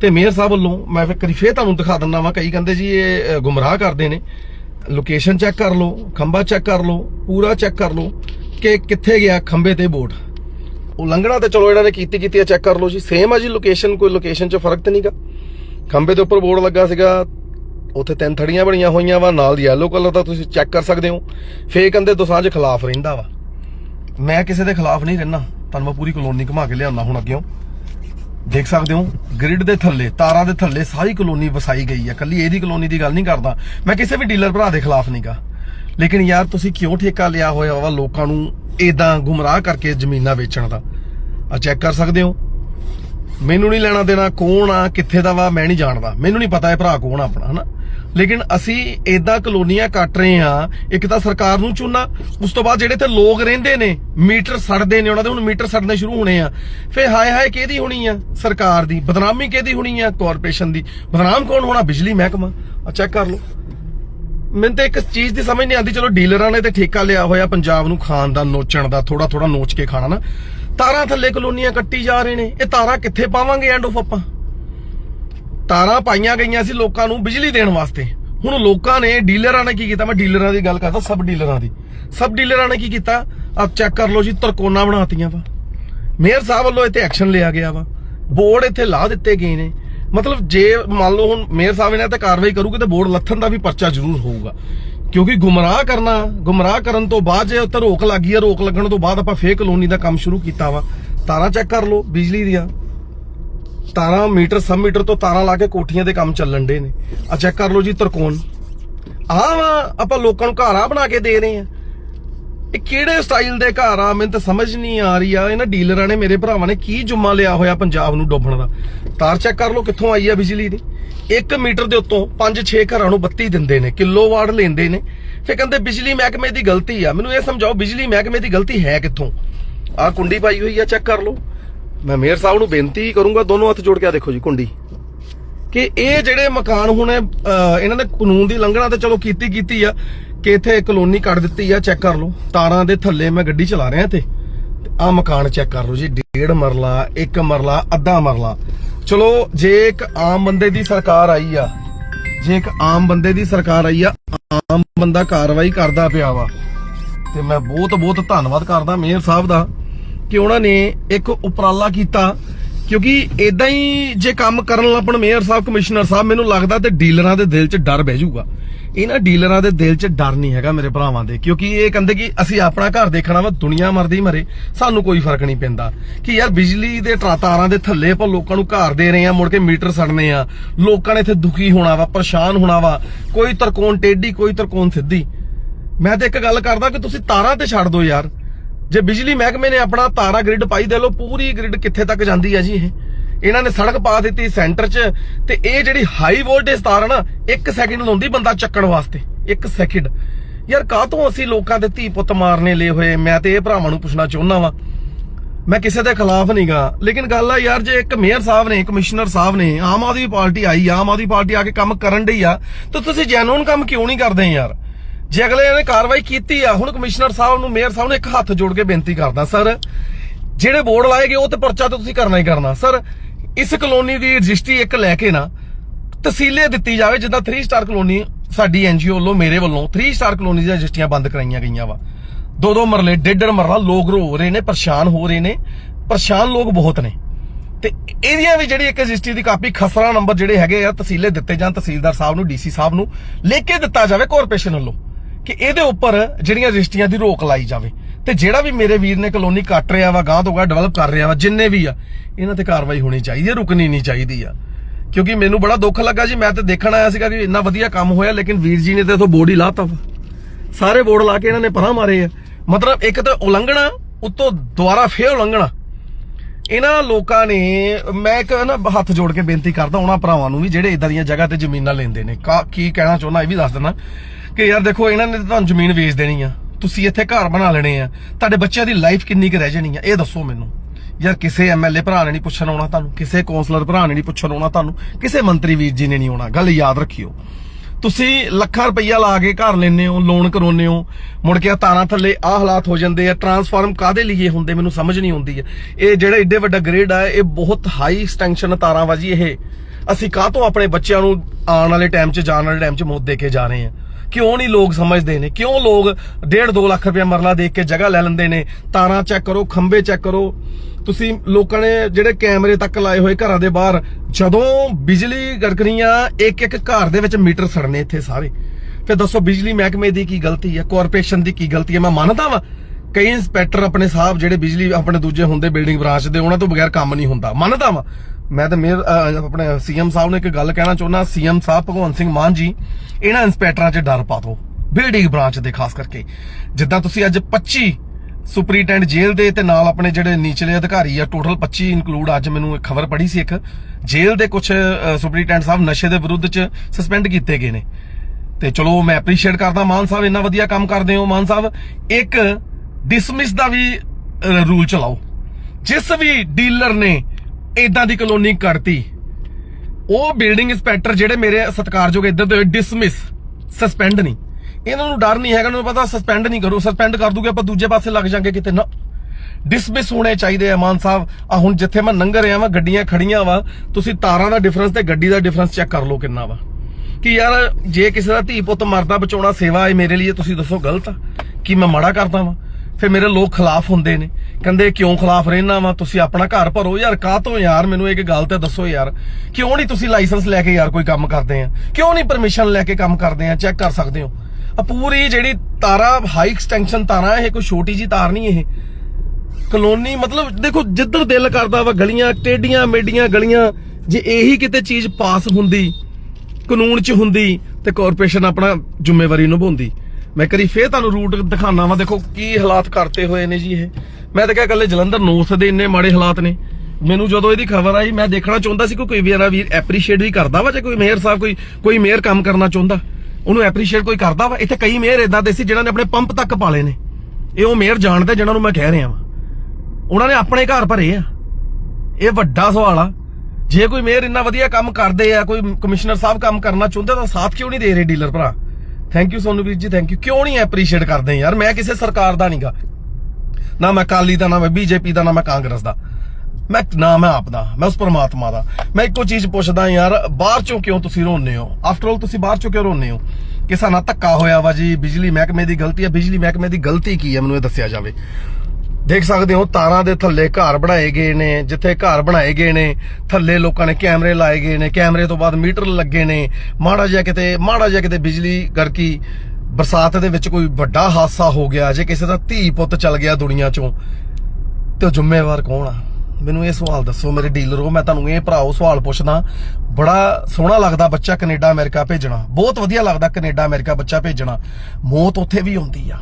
Speaker 1: ਤੇ ਮੇਅਰ ਸਾਹਿਬ ਵੱਲੋਂ ਮੈਂ ਫਿਰ ਕਰੀ ਫੇਰ ਤੁਹਾਨੂੰ ਦਿਖਾ ਦਿੰਦਾ ਵਾਂ, ਕਈ ਕਹਿੰਦੇ ਜੀ ਇਹ ਗੁੰਮਰਾਹ ਕਰਦੇ ਨੇ। ਲੋਕੇਸ਼ਨ ਚੈੱਕ ਕਰ ਲਓ, ਖੰਭਾ ਚੈੱਕ ਕਰ ਲਓ, ਪੂਰਾ ਚੈੱਕ ਕਰ ਲਓ ਕਿ ਕਿੱਥੇ ਗਿਆ ਖੰਭੇ ਤੇ ਬੋਰਡ। ਉਹ ਲੰਘਣਾ ਤੇ ਚਲੋ ਇਹਨਾਂ ਨੇ ਕੀਤੀ ਕੀਤੀ ਆ ਚੈੱਕ ਕਰ ਲਓ ਜੀ। ਸੇਮ ਆ ਜੀ ਲੋਕੇਸ਼ਨ ਕੋਈ ਲੋਕੇਸ਼ਨ 'ਚ ਫ਼ਰਕ ਤੇ ਨਹੀਂਗਾ। ਖੰਭੇ ਦੇ ਉੱਪਰ ਬੋਰਡ ਲੱਗਾ ਸੀਗਾ, ਉੱਥੇ ਤਿੰਨ ਥੜੀਆਂ ਬਣੀਆਂ ਹੋਈਆਂ ਵਾ, ਨਾਲ ਯੈਲੋ ਕਲਰ ਦਾ ਤੁਸੀਂ ਚੈੱਕ ਕਰ ਸਕਦੇ ਹੋ। ਫੇਕ ਕਹਿੰਦੇ ਦੋਸਾਂਝ ਖਿਲਾਫ ਰਹਿੰਦਾ ਵਾ। ਮੈਂ ਕਿਸੇ ਦੇ ਖਿਲਾਫ ਨਹੀਂ ਰਹਿਣਾ ਤੁਹਾਨੂੰ ਮੈਂ ਪੂਰੀ ਕਲੋਨੀ ਘੁਮਾ ਕੇ ਲਿਆਉਣਾ ਹੁਣ ਅੱਗਿਓਂ। ਦੇਖ ਸਕਦੇ ਹੋ ਗ੍ਰਿਡ ਦੇ ਥੱਲੇ, ਤਾਰਾਂ ਦੇ ਥੱਲੇ ਸਾਰੀ ਕਲੋਨੀ ਵਸਾਈ ਗਈ ਹੈ। ਕੱਲੀ ਇਹਦੀ ਕਲੋਨੀ ਦੀ ਗੱਲ ਨਹੀਂ ਕਰਦਾ। ਮੈਂ ਕਿਸੇ ਵੀ ਡੀਲਰ ਭਰਾ ਦੇ ਖਿਲਾਫ ਨਹੀਂਗਾ ਲੇਕਿਨ ਯਾਰ, ਤੁਸੀਂ ਕਿਉਂ ਠੇਕਾ ਲਿਆ ਹੋਇਆ ਵਾ ਲੋਕਾਂ ਨੂੰ ਇਦਾਂ ਗੁੰਮਰਾਹ ਕਰਕੇ ਜ਼ਮੀਨਾਂ ਵੇਚਣ ਦਾ? ਆ ਚੈੱਕ ਕਰ ਸਕਦੇ ਹੋ। ਮੈਨੂੰ ਨਹੀਂ ਲੈਣਾ ਦੇਣਾ ਕੌਣ ਆ, ਕਿੱਥੇ ਦਾ ਵਾ, ਮੈਂ ਨਹੀਂ ਜਾਣਦਾ। ਮੈਨੂੰ ਨਹੀਂ ਪਤਾ ਇਹ ਭਰਾ ਕੌਣ ਆ ਆਪਣਾ, ਹਨਾ? ਲੇਕਿਨ ਅਸੀਂ ਇਦਾਂ ਕਲੋਨੀਆਂ ਕੱਟ ਰਹੇ ਆ ਇੱਕ ਤਾਂ ਸਰਕਾਰ ਨੂੰ ਚੁਣਨਾ, ਉਸ ਤੋਂ ਬਾਅਦ ਜਿਹੜੇ ਤੇ ਲੋਕ ਰਹਿੰਦੇ ਨੇ, ਮੀਟਰ ਸੜਦੇ ਨੇ, ਉਹਨਾਂ ਦੇ ਹੁਣ ਮੀਟਰ ਸੜਨੇ ਸ਼ੁਰੂ ਹੋਣੇ ਆ। ਫੇ ਹਾਏ ਹਾਏ ਕਿਹਦੀ ਹੋਣੀ ਆ? ਸਰਕਾਰ ਦੀ, ਬਦਨਾਮੀ ਕਿਹਦੀ ਹੋਣੀ ਆ ਕਾਰਪੋਰੇਸ਼ਨ ਦੀ? ਬਦਨਾਮ ਕੌਣ ਹੋਣਾ? ਬਿਜਲੀ ਮਹਿਕਮਾ। ਆ ਚੈੱਕ ਕਰ ਲਓ। ਮੈਨੂੰ ਤਾਂ ਇੱਕ ਚੀਜ਼ ਦੀ ਸਮਝ ਨਹੀਂ ਆਉਂਦੀ, ਚਲੋ ਡੀਲਰਾਂ ਨੇ ਤੇ ਠੇਕਾ ਲਿਆ ਹੋਇਆ ਪੰਜਾਬ ਨੂੰ ਖਾਣ ਦਾ, ਨੋਚਣ ਦਾ ਥੋੜਾ ਥੋੜਾ ਨੋਚ ਕੇ ਖਾਣਾ ਨਾ। ਤਾਰਾਂ ਥੱਲੇ ਕਲੋਨੀਆਂ ਕੱਟੀ ਜਾ ਰਹੇ ਨੇ। ਇਹ ਤਾਰਾਂ ਕਿੱਥੇ ਪਾਵਾਂਗੇ ਐਂਡ ਆਫ ਆਪਾਂ? ਤਾਰਾਂ ਪਾਈਆਂ ਗਈਆਂ ਸੀ ਲੋਕਾਂ ਨੂੰ ਬਿਜਲੀ ਦੇਣ ਵਾਸਤੇ। ਹੁਣ ਲੋਕਾਂ ਨੇ ਡੀਲਰਾਂ ਨੇ ਕੀ ਕੀਤਾ? ਮੈਂ ਡੀਲਰਾਂ ਦੀ ਗੱਲ ਕਰਦਾ, ਸਬ ਡੀਲਰਾਂ ਦੀ। ਸਬ ਡੀਲਰਾਂ ਨੇ ਕੀ ਕੀਤਾ? ਆਪ ਚੈੱਕ ਕਰ ਲਓ ਜੀ, ਤਰਕੋਨਾ ਬਣਾਤੀਆਂ ਵਾ। ਮੇਅਰ ਸਾਹਿਬ ਵੱਲੋਂ ਇੱਥੇ ਐਕਸ਼ਨ ਲਿਆ ਗਿਆ ਵਾ। ਬੋਰਡ ਇੱਥੇ ਲਾ ਦਿੱਤੇ ਗਏ ਨੇ। ਮਤਲਬ ਜੇ ਮੰਨ ਲਓ ਹੁਣ ਮੇਅਰ ਸਾਹਿਬ ਨੇ ਤਾਂ ਕਾਰਵਾਈ ਕਰੂਗੇ ਤੇ ਬੋਰਡ ਲੱਥਣ ਦਾ ਵੀ ਪਰਚਾ ਜ਼ਰੂਰ ਹੋਊਗਾ। ਕਿਉਂਕਿ ਗੁੰਮਰਾਹ ਕਰਨਾ, ਗੁੰਮਰਾਹ ਕਰਨ ਤੋਂ ਬਾਅਦ ਜੇ ਉੱਤੇ ਰੋਕ ਲੱਗੀ ਆ, ਰੋਕ ਲੱਗਣ ਤੋਂ ਬਾਅਦ ਆਪਾਂ ਫੇਰ ਕਲੋਨੀ ਦਾ ਕੰਮ ਸ਼ੁਰੂ ਕੀਤਾ ਵਾ। ਤਾਰਾਂ ਚੈੱਕ ਕਰ ਲਓ, ਬਿਜਲੀ ਦੀਆਂ। ਤਾਰਾਂ, ਮੀਟਰ, ਸਬ ਮੀਟਰ ਤੋਂ ਤਾਰਾਂ ਲਾ ਕੇ ਕੋਠੀਆਂ ਦੇ ਕੰਮ ਚੱਲਣ ਡੇ ਨੇ। ਆ ਚੈੱਕ ਕਰ ਲਓ ਜੀ ਤਰਕੋਣ। ਆਹ ਆਪਾਂ ਲੋਕਾਂ ਨੂੰ ਘਰ ਬਣਾ ਕੇ ਦੇ ਰਹੇ ਆ ਇਹ ਕਿਹੜੇ ਸਟਾਈਲ ਦੇ ਘਰ? ਆ ਮੈਨੂੰ ਤਾਂ ਸਮਝ ਨਹੀਂ ਆ ਰਹੀ ਆ। ਇਹਨਾਂ ਡੀਲਰਾਂ ਨੇ ਮੇਰੇ ਭਰਾਵਾਂ ਨੇ ਕੀ ਜੁਮਾ ਲਿਆ ਹੋਇਆ ਪੰਜਾਬ ਨੂੰ ਡੋਬਣ ਦਾ। ਤਾਰ ਚੈੱਕ ਕਰ ਲਓ ਕਿੱਥੋਂ ਆਈ ਆ ਬਿਜਲੀ ਦੀ। 1 ਮੀਟਰ ਦੇ ਉੱਤੋਂ 5-6 ਘਰਾਂ ਨੂੰ ਬੱਤੀ ਦਿੰਦੇ ਨੇ ਕਿਲੋਵਾਟ ਲੈਂਦੇ ਨੇ। ਫੇ ਕਹਿੰਦੇ ਬਿਜਲੀ ਮਹਿਕਮੇ ਦੀ ਗਲਤੀ ਆ। ਮੈਨੂੰ ਇਹ ਸਮਝਾਓ, ਬਿਜਲੀ ਮਹਿਕਮੇ ਦੀ ਗਲਤੀ ਹੈ ਕਿੱਥੋਂ? ਆ ਕੁੰਡੀ ਪਾਈ ਹੋਈ ਆ ਚੈੱਕ ਕਰ ਲਓ। ਮੈਂ ਮੇਅਰ ਸਾਹਿਬ ਨੂੰ ਬੇਨਤੀ ਕਰੂੰਗਾ ਦੋਨੋਂ ਹੱਥ ਜੋੜ ਕੇ ਆ ਦੇਖੋ ਜੀ, ਕੁੰਡੀ। ਕਿ ਇਹ ਜਿਹੜੇ ਮਕਾਨ ਹੁਣ ਇਹਨਾਂ ਨੇ ਕਾਨੂੰਨ ਦੀ ਲੰਘਣਾ ਤੇ ਚਲੋ ਕੀਤੀ ਕੀਤੀ ਆ, ਕਿ ਇੱਥੇ ਕਲੋਨੀ ਕੱਢ ਦਿੱਤੀ ਆ, ਚੈੱਕ ਕਰ ਲਓ। ਤਾਰਾਂ ਦੇ ਥੱਲੇ ਮੈਂ ਗੱਡੀ ਚਲਾ ਰਿਹਾ ਤੇ ਆ ਮਕਾਨ ਚੈੱਕ ਕਰ ਲਓ ਜੀ, ਡੇਢ ਮਰਲਾ, ਇੱਕ ਮਰਲਾ, ਅੱਧਾ ਮਰਲਾ। ਚਲੋ, ਜੇ ਇੱਕ ਆਮ ਬੰਦੇ ਦੀ ਸਰਕਾਰ ਆਈ ਆ, ਜੇ ਇੱਕ ਆਮ ਬੰਦੇ ਦੀ ਸਰਕਾਰ ਆਈ ਆ, ਆਮ ਬੰਦਾ ਕਾਰਵਾਈ ਕਰਦਾ ਪਿਆ ਵਾ। ਤੇ ਮੈਂ ਬਹੁਤ ਬਹੁਤ ਧੰਨਵਾਦ ਕਰਦਾ ਮੇਅਰ ਸਾਹਿਬ ਦਾ। ਕਿ ਉਹਨਾਂ ਨੇ ਇੱਕ ਉਪਰਾਲਾ ਕੀਤਾ, ਕਿਉਂਕਿ ਇਦਾਂ ਹੀ ਜੇ ਕੰਮ ਕਰਨ ਲੱਪਣ ਮੇਅਰ ਸਾਹਿਬ, ਕਮਿਸ਼ਨਰ ਸਾਹਿਬ, ਮੈਨੂੰ ਲੱਗਦਾ ਤੇ ਡੀਲਰਾਂ ਦੇ ਦਿਲ 'ਚ ਡਰ ਬਹਿ ਜਾਊਗਾ। ਇਹਨਾਂ ਡੀਲਰਾਂ ਦੇ ਦਿਲ 'ਚ ਡਰ ਨਹੀਂ ਹੈਗਾ ਮੇਰੇ ਭਰਾਵਾਂ ਦੇ, ਕਿਉਂਕਿ ਇਹ ਕਹਿੰਦੇ ਕਿ ਅਸੀਂ ਆਪਣਾ ਘਰ ਦੇਖਣਾ ਵਾ, ਦੁਨੀਆ ਮਰਦੀ ਮਰੇ, ਸਾਨੂੰ ਕੋਈ ਫ਼ਰਕ ਨਹੀਂ ਪੈਂਦਾ। ਕਿ ਯਾਰ ਬਿਜਲੀ ਦੇ ਤਾਰਾਂ ਦੇ ਥੱਲੇ ਆਪਾਂ ਲੋਕਾਂ ਨੂੰ ਘਰ ਦੇ ਰਹੇ ਆ ਮੁੜ ਕੇ ਮੀਟਰ ਸੜਨੇ ਆ, ਲੋਕਾਂ ਨੇ ਇੱਥੇ ਦੁਖੀ ਹੋਣਾ ਵਾ, ਪਰੇਸ਼ਾਨ ਹੋਣਾ ਵਾ, ਕੋਈ ਤਰਕੋਣ ਟੇਢੀ, ਕੋਈ ਤਰਕੋਣ ਸਿੱਧੀ। ਮੈਂ ਤੇ ਇੱਕ ਗੱਲ ਕਰਦਾ ਕਿ ਤੁਸੀਂ ਤਾਰਾਂ ਤੇ ਛੱਡ ਦਿਓ ਯਾਰ। ਜੇ ਬਿਜਲੀ ਮਹਿਕਮੇ ਨੇ ਆਪਣਾ ਤਾਰਾ ਗ੍ਰਿਡ ਪਾਈ ਦੇ ਲੋ ਪੂਰੀ ਗ੍ਰਿਡ ਕਿੱਥੇ ਤੱਕ ਜਾਂਦੀ ਹੈ ਜੀ ਇਹ। ਇਹਨਾਂ ਨੇ ਸੜਕ ਪਾ ਦਿੱਤੀ ਸੈਂਟਰ 'ਚ ਤੇ ਇਹ ਜਿਹੜੀ ਹਾਈ ਵੋਲਟੇਜ ਤਾਰ ਨਾ 1 ਸੈਕਿੰਡ ਲਾਉਂਦੀ ਬੰਦਾ ਚੱਕਣ ਵਾਸਤੇ 1 ਸੈਕਿੰਡ ਯਾਰ ਕਾਹ ਤੋਂ ਅਸੀਂ ਲੋਕਾਂ ਦੇ ਧੀ ਪੁੱਤ ਮਾਰਨੇ ਲਏ ਹੋਏ? ਮੈਂ ਤੇ ਇਹ ਭਰਾਵਾਂ ਨੂੰ ਪੁੱਛਣਾ ਚਾਹੁੰਦਾ ਵਾਂ। ਮੈਂ ਕਿਸੇ ਦੇ ਖਿਲਾਫ ਨਹੀਂਗਾ ਲੇਕਿਨ ਗੱਲ ਆ ਯਾਰ, ਜੇ ਇੱਕ ਮੇਅਰ ਸਾਹਿਬ ਨੇ ਕਮਿਸ਼ਨਰ ਸਾਹਿਬ ਨੇ, ਆਮ ਆਦਮੀ ਪਾਰਟੀ ਆਈ, ਆਮ ਆਦਮੀ ਪਾਰਟੀ ਆ ਕੇ ਕੰਮ ਕਰਨ ਡਈ ਆ, ਤਾਂ ਤੁਸੀਂ ਜੈਨੂਨ ਕੰਮ ਕਿਉਂ ਨਹੀਂ ਕਰਦੇ ਯਾਰ? ਜੇ ਅਗਲੇ ਨੇ ਕਾਰਵਾਈ ਕੀਤੀ ਆ, ਹੁਣ ਕਮਿਸ਼ਨਰ ਸਾਹਿਬ ਨੂੰ, ਮੇਅਰ ਸਾਹਿਬ ਨੂੰ ਇੱਕ ਹੱਥ ਜੋੜ ਕੇ ਬੇਨਤੀ ਕਰਦਾ, ਸਰ, ਜਿਹੜੇ ਬੋਰਡ ਲਾਏਗੇ ਉਹ ਤੇ ਪਰਚਾ ਤਾਂ ਤੁਸੀਂ ਕਰਨਾ ਹੀ ਕਰਨਾ। ਸਰ, ਇਸ ਕਲੋਨੀ ਦੀ ਰਜਿਸਟਰੀ ਇੱਕ ਲੈ ਕੇ ਨਾ, ਤਸੀਲੇ ਦਿੱਤੀ ਜਾਵੇ, ਜਿੱਦਾਂ 3 ਸਟਾਰ ਕਲੋਨੀ ਸਾਡੀ ਐਨਜੀਓ ਵੱਲੋਂ, ਮੇਰੇ ਵੱਲੋਂ 3 ਸਟਾਰ ਕਲੋਨੀ ਦੀਆਂ ਰਜਿਸਟਰੀਆਂ ਬੰਦ ਕਰਾਈਆਂ ਗਈਆਂ ਵਾ। ਦੋ ਦੋ ਮਰਲੇ, ਡੇਢ ਡੇਢ ਮਰਲਾ ਲੋਕ ਰੋ ਰਹੇ ਨੇ, ਪਰੇਸ਼ਾਨ ਹੋ ਰਹੇ ਨੇ, ਪਰੇਸ਼ਾਨ ਲੋਕ ਬਹੁਤ ਨੇ। ਤੇ ਇਹਦੀਆਂ ਵੀ ਜਿਹੜੀ ਇੱਕ ਰਜਿਸਟਰੀ ਦੀ ਕਾਪੀ, ਖਸਰਾ ਨੰਬਰ ਜਿਹੜੇ ਹੈਗੇ ਆ ਤਹਿਸੀਲੇ ਦਿੱਤੇ ਜਾਣ ਤਹਿਸੀਲਦਾਰ ਸਾਹਿਬ ਨੂੰ ਡੀਸੀ ਸਾਹਿਬ ਨੂੰ ਲੈ ਕੇ ਦਿੱਤਾ ਜਾਵੇ ਕਾਰਪੋਰੇਸ਼ਨ ਵੱਲੋਂ। ਕਿ ਇਹਦੇ ਉੱਪਰ ਜਿਹੜੀਆਂ ਰਜਿਸਟਰੀਆਂ ਦੀ ਰੋਕ ਲਾਈ ਜਾਵੇ। ਤੇ ਜਿਹੜਾ ਵੀ ਮੇਰੇ ਵੀਰ ਨੇ ਕਲੋਨੀ ਕੱਟ ਰਿਹਾ ਵਾ ਗਾਂ ਤੋਂ ਗਾਂ ਡਿਵੈਲਪ ਕਰ ਰਿਹਾ ਵਾ, ਜਿੰਨੇ ਵੀ ਆ, ਇਹਨਾਂ ਤੇ ਕਾਰਵਾਈ ਹੋਣੀ ਚਾਹੀਦੀ ਹੈ ਰੁਕਣੀ ਨਹੀਂ ਚਾਹੀਦੀ ਆ। ਕਿਉਂਕਿ ਮੈਨੂੰ ਬੜਾ ਦੁੱਖ ਲੱਗਾ ਜੀ, ਮੈਂ ਤੇ ਦੇਖਣ ਆਇਆ ਸੀਗਾ ਕਿ ਇੰਨਾ ਵਧੀਆ ਕੰਮ ਹੋਇਆ, ਲੇਕਿਨ ਵੀਰ ਜੀ ਨੇ ਤੇ ਇਥੋਂ ਬੋਰਡ ਹੀ ਲਾਤਾ ਵਾ। ਸਾਰੇ ਬੋਰਡ ਲਾ ਕੇ ਇਹਨਾਂ ਨੇ ਪਰਾਂ ਮਾਰੇ ਆ। ਮਤਲਬ ਇੱਕ ਤਾਂ ਉਲੰਘਣਾ, ਉਤੋਂ ਦੁਬਾਰਾ ਫੇਰ ਉਲੰਘਣਾ। ਇਹਨਾਂ ਲੋਕਾਂ ਨੇ, ਮੈਂ ਇੱਕ ਨਾ ਹੱਥ ਜੋੜ ਕੇ ਬੇਨਤੀ ਕਰਦਾ ਉਹਨਾਂ ਭਰਾਵਾਂ ਨੂੰ ਵੀ ਜਿਹੜੇ ਇਦਾਂ ਦੀਆਂ ਜਗ੍ਹਾ ਤੇ ਜ਼ਮੀਨਾਂ ਲੈਂਦੇ ਨੇ। ਕੀ ਕਹਿਣਾ ਚਾਹੁੰਦਾ, ਇਹ ਵੀ ਦੱਸ ਦਿੰਦਾ। ਕਿ ਯਾਰ ਦੇਖੋ, ਇਹਨਾਂ ਨੇ ਤੁਹਾਨੂੰ ਜ਼ਮੀਨ ਵੇਚ ਦੇਣੀ ਆ। ਤੁਸੀਂ ਇੱਥੇ ਘਰ ਬਣਾ ਲੈਣੇ ਆ। ਤੁਹਾਡੇ ਬੱਚਿਆਂ ਦੀ ਲਾਈਫ ਕਿੰਨੀ ਕੁ ਰਹਿ ਜਾਣੀ ਆ, ਇਹ ਦੱਸੋ ਮੈਨੂੰ। ਯਾਰ ਕਿਸੇ ਐਮਐਲਏ ਭਰਾ ਨੇ ਨਹੀਂ ਪੁੱਛਣ ਆਉਣਾ ਤੁਹਾਨੂੰ, ਕਿਸੇ ਕੌਂਸਲਰ ਭਰਾ ਨੇ ਨਹੀਂ ਪੁੱਛਣ ਆਉਣਾ ਤੁਹਾਨੂੰ, ਕਿਸੇ ਮੰਤਰੀ ਵੀਰ ਜੀ ਨੇ ਨਹੀਂ ਆਉਣਾ। ਗੱਲ ਯਾਦ ਰੱਖਿਓ। ਤੁਸੀਂ ਲੱਖਾਂ ਰੁਪਈਆ ਲਾ ਕੇ ਘਰ ਲੈਨੇ ਹੋ ਲੋਨ ਕਰਾਉਨੇ ਹੋ, ਮੁੜ ਕੇ ਆਹ ਤਾਰਾਂ ਥੱਲੇ ਆਹ ਹਾਲਾਤ ਹੋ ਜਾਂਦੇ ਆ ਟਰਾਂਸਫਾਰਮ ਕਾਦੇ ਲਈ ਹੁੰਦੇ, ਮੈਨੂੰ ਸਮਝ ਨਹੀਂ ਆਉਂਦੀ। ਹੈ ਇਹ ਜਿਹੜਾ ਏਡੇ ਵੱਡਾ ਗ੍ਰੇਡ ਆ, ਇਹ ਬਹੁਤ ਹਾਈ ਐਕਸਟੈਂਸ਼ਨ ਤਾਰਾਂ ਵਾ ਇਹ। ਅਸੀਂ ਕਾਹ ਤੋਂ ਆਪਣੇ ਬੱਚਿਆਂ ਨੂੰ ਆਉਣ ਵਾਲੇ ਟਾਈਮ 'ਚ, ਜਾਣ ਵਾਲੇ ਟਾਈਮ 'ਚ ਮੌਤ ਦੇ ਕੇ ਜਾ ਰਹੇ ਆ? ਕਿਉਂ ਨਹੀਂ ਲੋਕ ਸਮਝਦੇ ਨੇ? ਕਿਉਂ ਲੋਕ 1.5 2 ਲੱਖ ਰੁਪਏ ਮਰਲਾ ਦੇਖ ਕੇ ਜਗ੍ਹਾ ਲੈ ਲੈਂਦੇ ਨੇ? ਤਾਰਾਂ ਚੈੱਕ ਕਰੋ, ਖੰਭੇ ਚੈੱਕ ਕਰੋ। ਤੁਸੀਂ ਲੋਕਾਂ ਨੇ ਜਿਹੜੇ ਕੈਮਰੇ ਤੱਕ ਲਾਏ ਹੋਏ ਘਰਾਂ ਦੇ ਬਾਹਰ, ਜਦੋਂ ਬਿਜਲੀ ਗੜਕਣੀਆਂ ਇੱਕ ਇੱਕ ਘਰ ਦੇ ਵਿੱਚ ਮੀਟਰ ਸੜਨੇ ਇੱਥੇ ਸਾਰੇ। ਫਿਰ ਦੱਸੋ ਬਿਜਲੀ ਮਹਿਕਮੇ ਦੀ ਕੀ ਗਲਤੀ ਹੈ? ਕਾਰਪੋਰੇਸ਼ਨ ਦੀ ਕੀ ਗਲਤੀ ਹੈ? ਮੈਂ ਮੰਨਦਾ ਵਾਂ। ਕਈ ਇੰਸਪੈਕਟਰ ਆਪਣੇ ਸਾਹਿਬ ਜਿਹੜੇ ਬਿਜਲੀ ਆਪਣੇ ਦੂਜੇ ਹੁੰਦੇ ਬਿਲਡਿੰਗ ਬ੍ਰਾਂਚ ਦੇ, ਉਹਨਾਂ ਤੋਂ ਬਗੈਰ ਕੰਮ ਨਹੀਂ ਹੁੰਦਾ। ਮੰਨਦਾ ਵਾਂ। ਮੈਂ ਤਾਂ ਮੇਰ ਅਹ, ਆਪਣੇ ਸੀਐਮ ਸਾਹਿਬ ਨੂੰ ਇੱਕ ਗੱਲ ਕਹਿਣਾ ਚਾਹੁੰਦਾ ਸੀਐਮ ਸਾਹਿਬ ਭਗਵੰਤ ਸਿੰਘ ਮਾਨ ਜੀ ਇਹਨਾਂ ਇੰਸਪੈਕਟਰਾਂ 'ਚ ਡਰ ਪਾ ਦਿਓ ਬਿਲਡਿੰਗ ਬ੍ਰਾਂਚ ਦੇ ਖਾਸ ਕਰਕੇ। ਜਿੱਦਾਂ ਤੁਸੀਂ ਅੱਜ 25 ਸੁਪਰੀਟੈਂਡ ਜੇਲ੍ਹ ਦੇ ਤੇ ਨਾਲ ਆਪਣੇ ਜਿਹੜੇ ਨੀਚਲੇ ਅਧਿਕਾਰੀ ਆ ਟੋਟਲ 25 ਇਨਕਲੂਡ ਅੱਜ ਮੈਨੂੰ ਇੱਕ ਖਬਰ ਪੜੀ ਸੀ ਇੱਕ ਜੇਲ੍ਹ ਦੇ ਕੁਝ ਸੁਪਰੀਟੈਂਡ ਸਾਹਿਬ ਨਸ਼ੇ ਦੇ ਵਿਰੁੱਧ ਚ ਸਸਪੈਂਡ ਕੀਤੇ ਗਏ ਨੇ। ਤੇ ਚਲੋ ਮੈਂ ਐਪਰੀਸ਼ੀਏਟ ਕਰਦਾ ਮਾਨ ਸਾਹਿਬ ਇੰਨਾ ਵਧੀਆ ਕੰਮ ਕਰਦੇ ਹੋ ਮਾਨ ਸਾਹਿਬ ਇੱਕ ਡਿਸਮਿਸ ਦਾ ਵੀ ਰੂਲ ਚਲਾਓ। ਜਿਸ ਵੀ ਡੀਲਰ ਨੇ ਇਦਾਂ ਦੀ ਕਲੋਨੀ ਕਰਤੀ। ਉਹ ਬਿਲਡਿੰਗ ਇੰਸਪੈਕਟਰ ਜਿਹੜੇ ਮੇਰੇ ਸਤਿਕਾਰਯੋਗ ਇੱਧਰ ਦੇ ਡਿਸਮਿਸ ਸਸਪੈਂਡ ਨਹੀਂ। ਇਹਨਾਂ ਨੂੰ ਡਰ ਨਹੀਂ ਹੈਗਾ, ਇਹਨਾਂ ਨੂੰ ਪਤਾ ਸਸਪੈਂਡ ਨਹੀਂ ਕਰੋ ਸਸਪੈਂਡ ਕਰ ਦੂਗੇ ਆਪਾਂ ਦੂਜੇ ਪਾਸੇ ਲੱਗ ਜਾਾਂਗੇ ਕਿਤੇ। ਨਾ। ਡਿਸਮਿਸ ਹੋਣੇ ਚਾਹੀਦੇ ਆ, ਮਾਨ ਸਾਹਿਬ। ਆ ਹੁਣ ਜਿੱਥੇ ਮੈਂ ਲੰਘ ਰਿਹਾ ਵਾਂ, ਗੱਡੀਆਂ ਖੜੀਆਂ ਵਾ, ਤੁਸੀਂ ਤਾਰਾਂ ਦਾ ਡਿਫਰੈਂਸ ਤੇ ਗੱਡੀ ਦਾ ਡਿਫਰੈਂਸ ਚੈੱਕ ਕਰ ਲਓ ਕਿੰਨਾ ਵਾ। ਕਿ ਯਾਰ, ਜੇ ਕਿਸੇ ਦਾ ਧੀ ਪੁੱਤ ਮਰਦਾ, ਬਚਾਉਣਾ ਸੇਵਾ ਹੈ ਮੇਰੇ ਲਈ, ਤੁਸੀਂ ਦੱਸੋ ਗਲਤ ਆ। ਕਿ ਮੈਂ ਮਾੜਾ ਕਰਦਾ ਵਾਂ। ਫਿਰ ਮੇਰੇ ਲੋਕ ਖਿਲਾਫ ਹੁੰਦੇ ਨੇ। ਕਹਿੰਦੇ, ਕਿਉਂ ਖਿਲਾਫ ਰਹਿਣਾ ਵਾ? ਤੁਸੀਂ ਆਪਣਾ ਘਰ ਭਰੋ। ਯਾਰ, ਕਾਹ ਤੋਂ ਯਾਰ? ਮੈਨੂੰ ਇੱਕ ਗੱਲ ਤੇ ਦੱਸੋ ਯਾਰ। ਕਿਉਂ ਨਹੀਂ ਤੁਸੀਂ ਲਾਇਸੈਂਸ ਲੈ ਕੇ ਯਾਰ ਕੋਈ ਕੰਮ ਕਰਦੇ ਆ? ਕਿਉਂ ਨਹੀਂ ਪਰਮਿਸ਼ਨ ਲੈ ਕੇ ਕੰਮ ਕਰਦੇ ਆ? ਚੈੱਕ ਕਰ ਸਕਦੇ ਹੋ। ਆ ਪੂਰੀ ਜਿਹੜੀ ਤਾਰਾ ਹਾਈ ਐਕਸਟੈਂਸ਼ਨ ਤਾਰਾ, ਇਹ ਕੋਈ ਛੋਟੀ ਜੀ ਤਾਰ ਨਹੀਂ ਇਹ। ਕਲੋਨੀ, ਮਤਲਬ ਦੇਖੋ, ਜਿੱਧਰ ਦਿਲ ਕਰਦਾ ਵਾ, ਗਲੀਆਂ, ਟੇਡੀਆਂ, ਮੇਡੀਆਂ ਗਲੀਆਂ, ਜੇ ਇਹੀ ਕਿਤੇ ਚੀਜ਼ ਪਾਸ ਹੁੰਦੀ, ਕਾਨੂੰਨ 'ਚ ਹੁੰਦੀ, ਤੇ ਕਾਰਪੋਰੇਸ਼ਨ ਆਪਣਾ ਜ਼ਿੰਮੇਵਾਰੀ ਨਿਭਾਉਂਦੀ। ਮੈਂ ਕਰੀ ਫੇਰ ਤੁਹਾਨੂੰ ਰੂਟ ਦਿਖਾਣਾ ਵਾ। ਦੇਖੋ ਕੀ ਹਾਲਾਤ ਕਰਤੇ ਹੋਏ ਨੇ ਜੀ ਇਹ। ਮੈਂ ਤਾਂ ਕਿਹਾ ਕੱਲੇ ਜਲੰਧਰ ਨੋਰਥ ਦੇ ਇੰਨੇ ਮਾੜੇ ਹਾਲਾਤ ਨੇ। ਮੈਨੂੰ ਜਦੋਂ ਇਹਦੀ ਖਬਰ ਆਈ, ਮੈਂ ਦੇਖਣਾ ਚਾਹੁੰਦਾ ਸੀ ਕਿ ਕੋਈ ਵੀਰਾ ਵੀਰ ਐਪਰੀਸ਼ੀਏਟ ਵੀ ਕਰਦਾ ਵਾ, ਜੇ ਕੋਈ ਮੇਅਰ ਸਾਹਿਬ, ਕੋਈ ਕੋਈ ਮੇਅਰ ਕੰਮ ਕਰਨਾ ਚਾਹੁੰਦਾ। ਉਹਨੂੰ ਐਪਰੀਸ਼ੀਏਟ ਕੋਈ ਕਰਦਾ ਵਾ? ਇੱਥੇ ਕਈ ਮੇਅਰ ਇਦਾਂ ਦੇ ਸੀ ਜਿਨ੍ਹਾਂ ਨੇ ਆਪਣੇ ਪੰਪ ਤੱਕ ਪਾਲੇ ਨੇ। ਇਹ ਉਹ ਮੇਅਰ ਜਾਣਦੇ ਜਿਨ੍ਹਾਂ ਨੂੰ ਮੈਂ ਕਹਿ ਰਿਹਾ ਵਾਂ। ਉਹਨਾਂ ਨੇ ਆਪਣੇ ਘਰ ਭਰੇ ਆ। ਇਹ ਵੱਡਾ ਸਵਾਲ ਆ। ਜੇ ਕੋਈ ਮੇਅਰ ਇੰਨਾ ਵਧੀਆ ਕੰਮ ਕਰਦੇ ਆ, ਕੋਈ ਕਮਿਸ਼ਨਰ ਸਾਹਿਬ ਕੰਮ ਕਰਨਾ ਚਾਹੁੰਦਾ, ਤਾਂ ਸਾਥ ਕਿਉਂ ਨਹੀਂ ਦੇ ਰਹੇ ਡੀਲਰ ਭਰਾ? ਥੈਂਕ ਯੂ ਸੋਨੂ ਵੀਰ ਜੀ ਥੈਂਕ ਯੂ ਕਿਉਂ ਨਹੀਂ ਐਪਰੀਸ਼ੀਏਟ ਕਰਦੇ ਯਾਰ? ਮੈਂ ਕਿਸੇ ਸਰਕਾਰ ਦਾ ਨਹੀਂਗਾ ਨਾ ਮੈਂ ਕਾਲੀ ਦਾ, ਨਾ ਮੈਂ ਬੀਜੇਪੀ ਦਾ, ਨਾ ਮੈਂ ਕਾਂਗਰਸ ਦਾ। ਮੈਂ, ਨਾ ਮੈਂ ਆਪ ਦਾ, ਮੈਂ ਉਸ ਪਰਮਾਤਮਾ ਦਾ। ਮੈਂ ਇੱਕੋ ਚੀਜ਼ ਪੁੱਛਦਾ ਯਾਰ, ਬਾਹਰ ਚੋਂ ਕਿਉਂ ਤੁਸੀਂ ਰੋਂਦੇ ਹੋ? ਆਫਟਰ ਆਲ ਤੁਸੀਂ ਬਾਹਰ ਚੋਂ ਕਿਉਂ ਰੋਨੇ ਹੋ? ਕਿ ਸਾਨਾ ਧੱਕਾ ਹੋਇਆ ਵਾ ਜੀ, ਬਿਜਲੀ ਮਹਿਕਮੇ ਦੀ ਗਲਤੀ ਹੈ ਬਿਜਲੀ ਮਹਿਕਮੇ ਦੀ ਗਲਤੀ ਕੀ ਹੈ ਮੈਨੂੰ ਇਹ ਦੱਸਿਆ ਜਾਵੇ। ਦੇਖ ਸਕਦੇ ਹੋ ਤਾਰਾਂ ਦੇ ਥੱਲੇ ਘਰ ਬਣਾਏ ਗਏ ਨੇ, ਜਿੱਥੇ ਘਰ ਬਣਾਏ ਗਏ ਨੇ, ਥੱਲੇ ਲੋਕਾਂ ਨੇ ਕੈਮਰੇ ਲਾਏ ਗਏ ਨੇ, ਕੈਮਰੇ ਤੋਂ ਬਾਅਦ ਮੀਟਰ ਲੱਗੇ ਨੇ, ਮਾੜਾ ਜਿਹਾ ਕਿਤੇ, ਮਾੜਾ ਜਿਹਾ ਕਿਤੇ ਬਿਜਲੀ ਗੜਕੀ, ਬਰਸਾਤ ਦੇ ਵਿੱਚ ਕੋਈ ਵੱਡਾ ਹਾਦਸਾ ਹੋ ਗਿਆ, ਜੇ ਕਿਸੇ ਦਾ ਧੀ ਪੁੱਤ ਚਲ ਗਿਆ ਦੁਨੀਆ ਚੋਂ, ਤੇ ਉਹ ਜ਼ਿੰਮੇਵਾਰ ਕੌਣ ਆ? ਮੈਨੂੰ ਇਹ ਸਵਾਲ ਦੱਸੋ, ਮੇਰੇ ਡੀਲਰੋ ਮੈਂ ਤੁਹਾਨੂੰ ਇਹ ਭਰਾਓ ਸਵਾਲ ਪੁੱਛਦਾ, ਬੜਾ ਸੋਹਣਾ ਲੱਗਦਾ ਬੱਚਾ ਕੈਨੇਡਾ, ਅਮਰੀਕਾ ਭੇਜਣਾ, ਬਹੁਤ ਵਧੀਆ ਲੱਗਦਾ ਕੈਨੇਡਾ, ਅਮਰੀਕਾ ਬੱਚਾ ਭੇਜਣਾ, ਮੌਤ ਉੱਥੇ ਵੀ ਹੁੰਦੀ ਆ।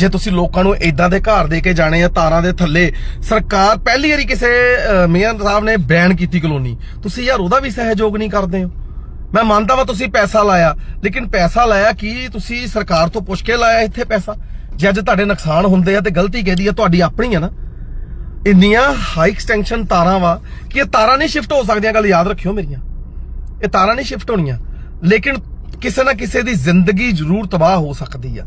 Speaker 1: ਜੇ ਤੁਸੀਂ ਲੋਕਾਂ ਨੂੰ ਇਦਾਂ ਦੇ ਘਰ ਦੇ ਕੇ ਜਾਣੇ ਆ ਤਾਰਾਂ ਦੇ ਥੱਲੇ, ਸਰਕਾਰ ਪਹਿਲੀ ਵਾਰੀ ਕਿਸੇ ਮੇਅਰ ਸਾਹਿਬ ਨੇ ਬੈਨ ਕੀਤੀ ਕਲੋਨੀ। ਤੁਸੀਂ ਯਾਰ ਉਹਦਾ ਵੀ ਸਹਿਯੋਗ ਨਹੀਂ ਕਰਦੇ ਹੋ। ਮੈਂ ਮੰਨਦਾ ਵਾ ਤੁਸੀਂ ਪੈਸਾ ਲਾਇਆ, ਲੇਕਿਨ ਪੈਸਾ ਲਾਇਆ ਕੀ ਤੁਸੀਂ ਸਰਕਾਰ ਤੋਂ ਪੁੱਛ ਕੇ ਲਾਇਆ ਇੱਥੇ ਪੈਸਾ? ਜੇ ਅੱਜ ਤੁਹਾਡੇ ਨੁਕਸਾਨ ਹੁੰਦੇ ਆ ਤੇ ਗਲਤੀ ਕਿਹਦੀ ਆ? ਤੁਹਾਡੀ ਆਪਣੀ ਆ ਨਾ। ਇੰਨੀਆਂ ਹਾਈ ਐਕਸਟੈਂਸ਼ਨ ਤਾਰਾਂ ਵਾ ਕਿ ਇਹ ਤਾਰਾਂ ਨਹੀਂ ਸ਼ਿਫਟ ਹੋ ਸਕਦੀਆਂ, ਗੱਲ ਯਾਦ ਰੱਖਿਓ ਮੇਰੀਆਂ। ਇਹ ਤਾਰਾਂ ਨਹੀਂ ਸ਼ਿਫਟ ਹੋਣੀਆਂ। ਲੇਕਿਨ ਕਿਸੇ ਨਾ ਕਿਸੇ ਦੀ ਜ਼ਿੰਦਗੀ ਜ਼ਰੂਰ ਤਬਾਹ ਹੋ ਸਕਦੀ ਆ।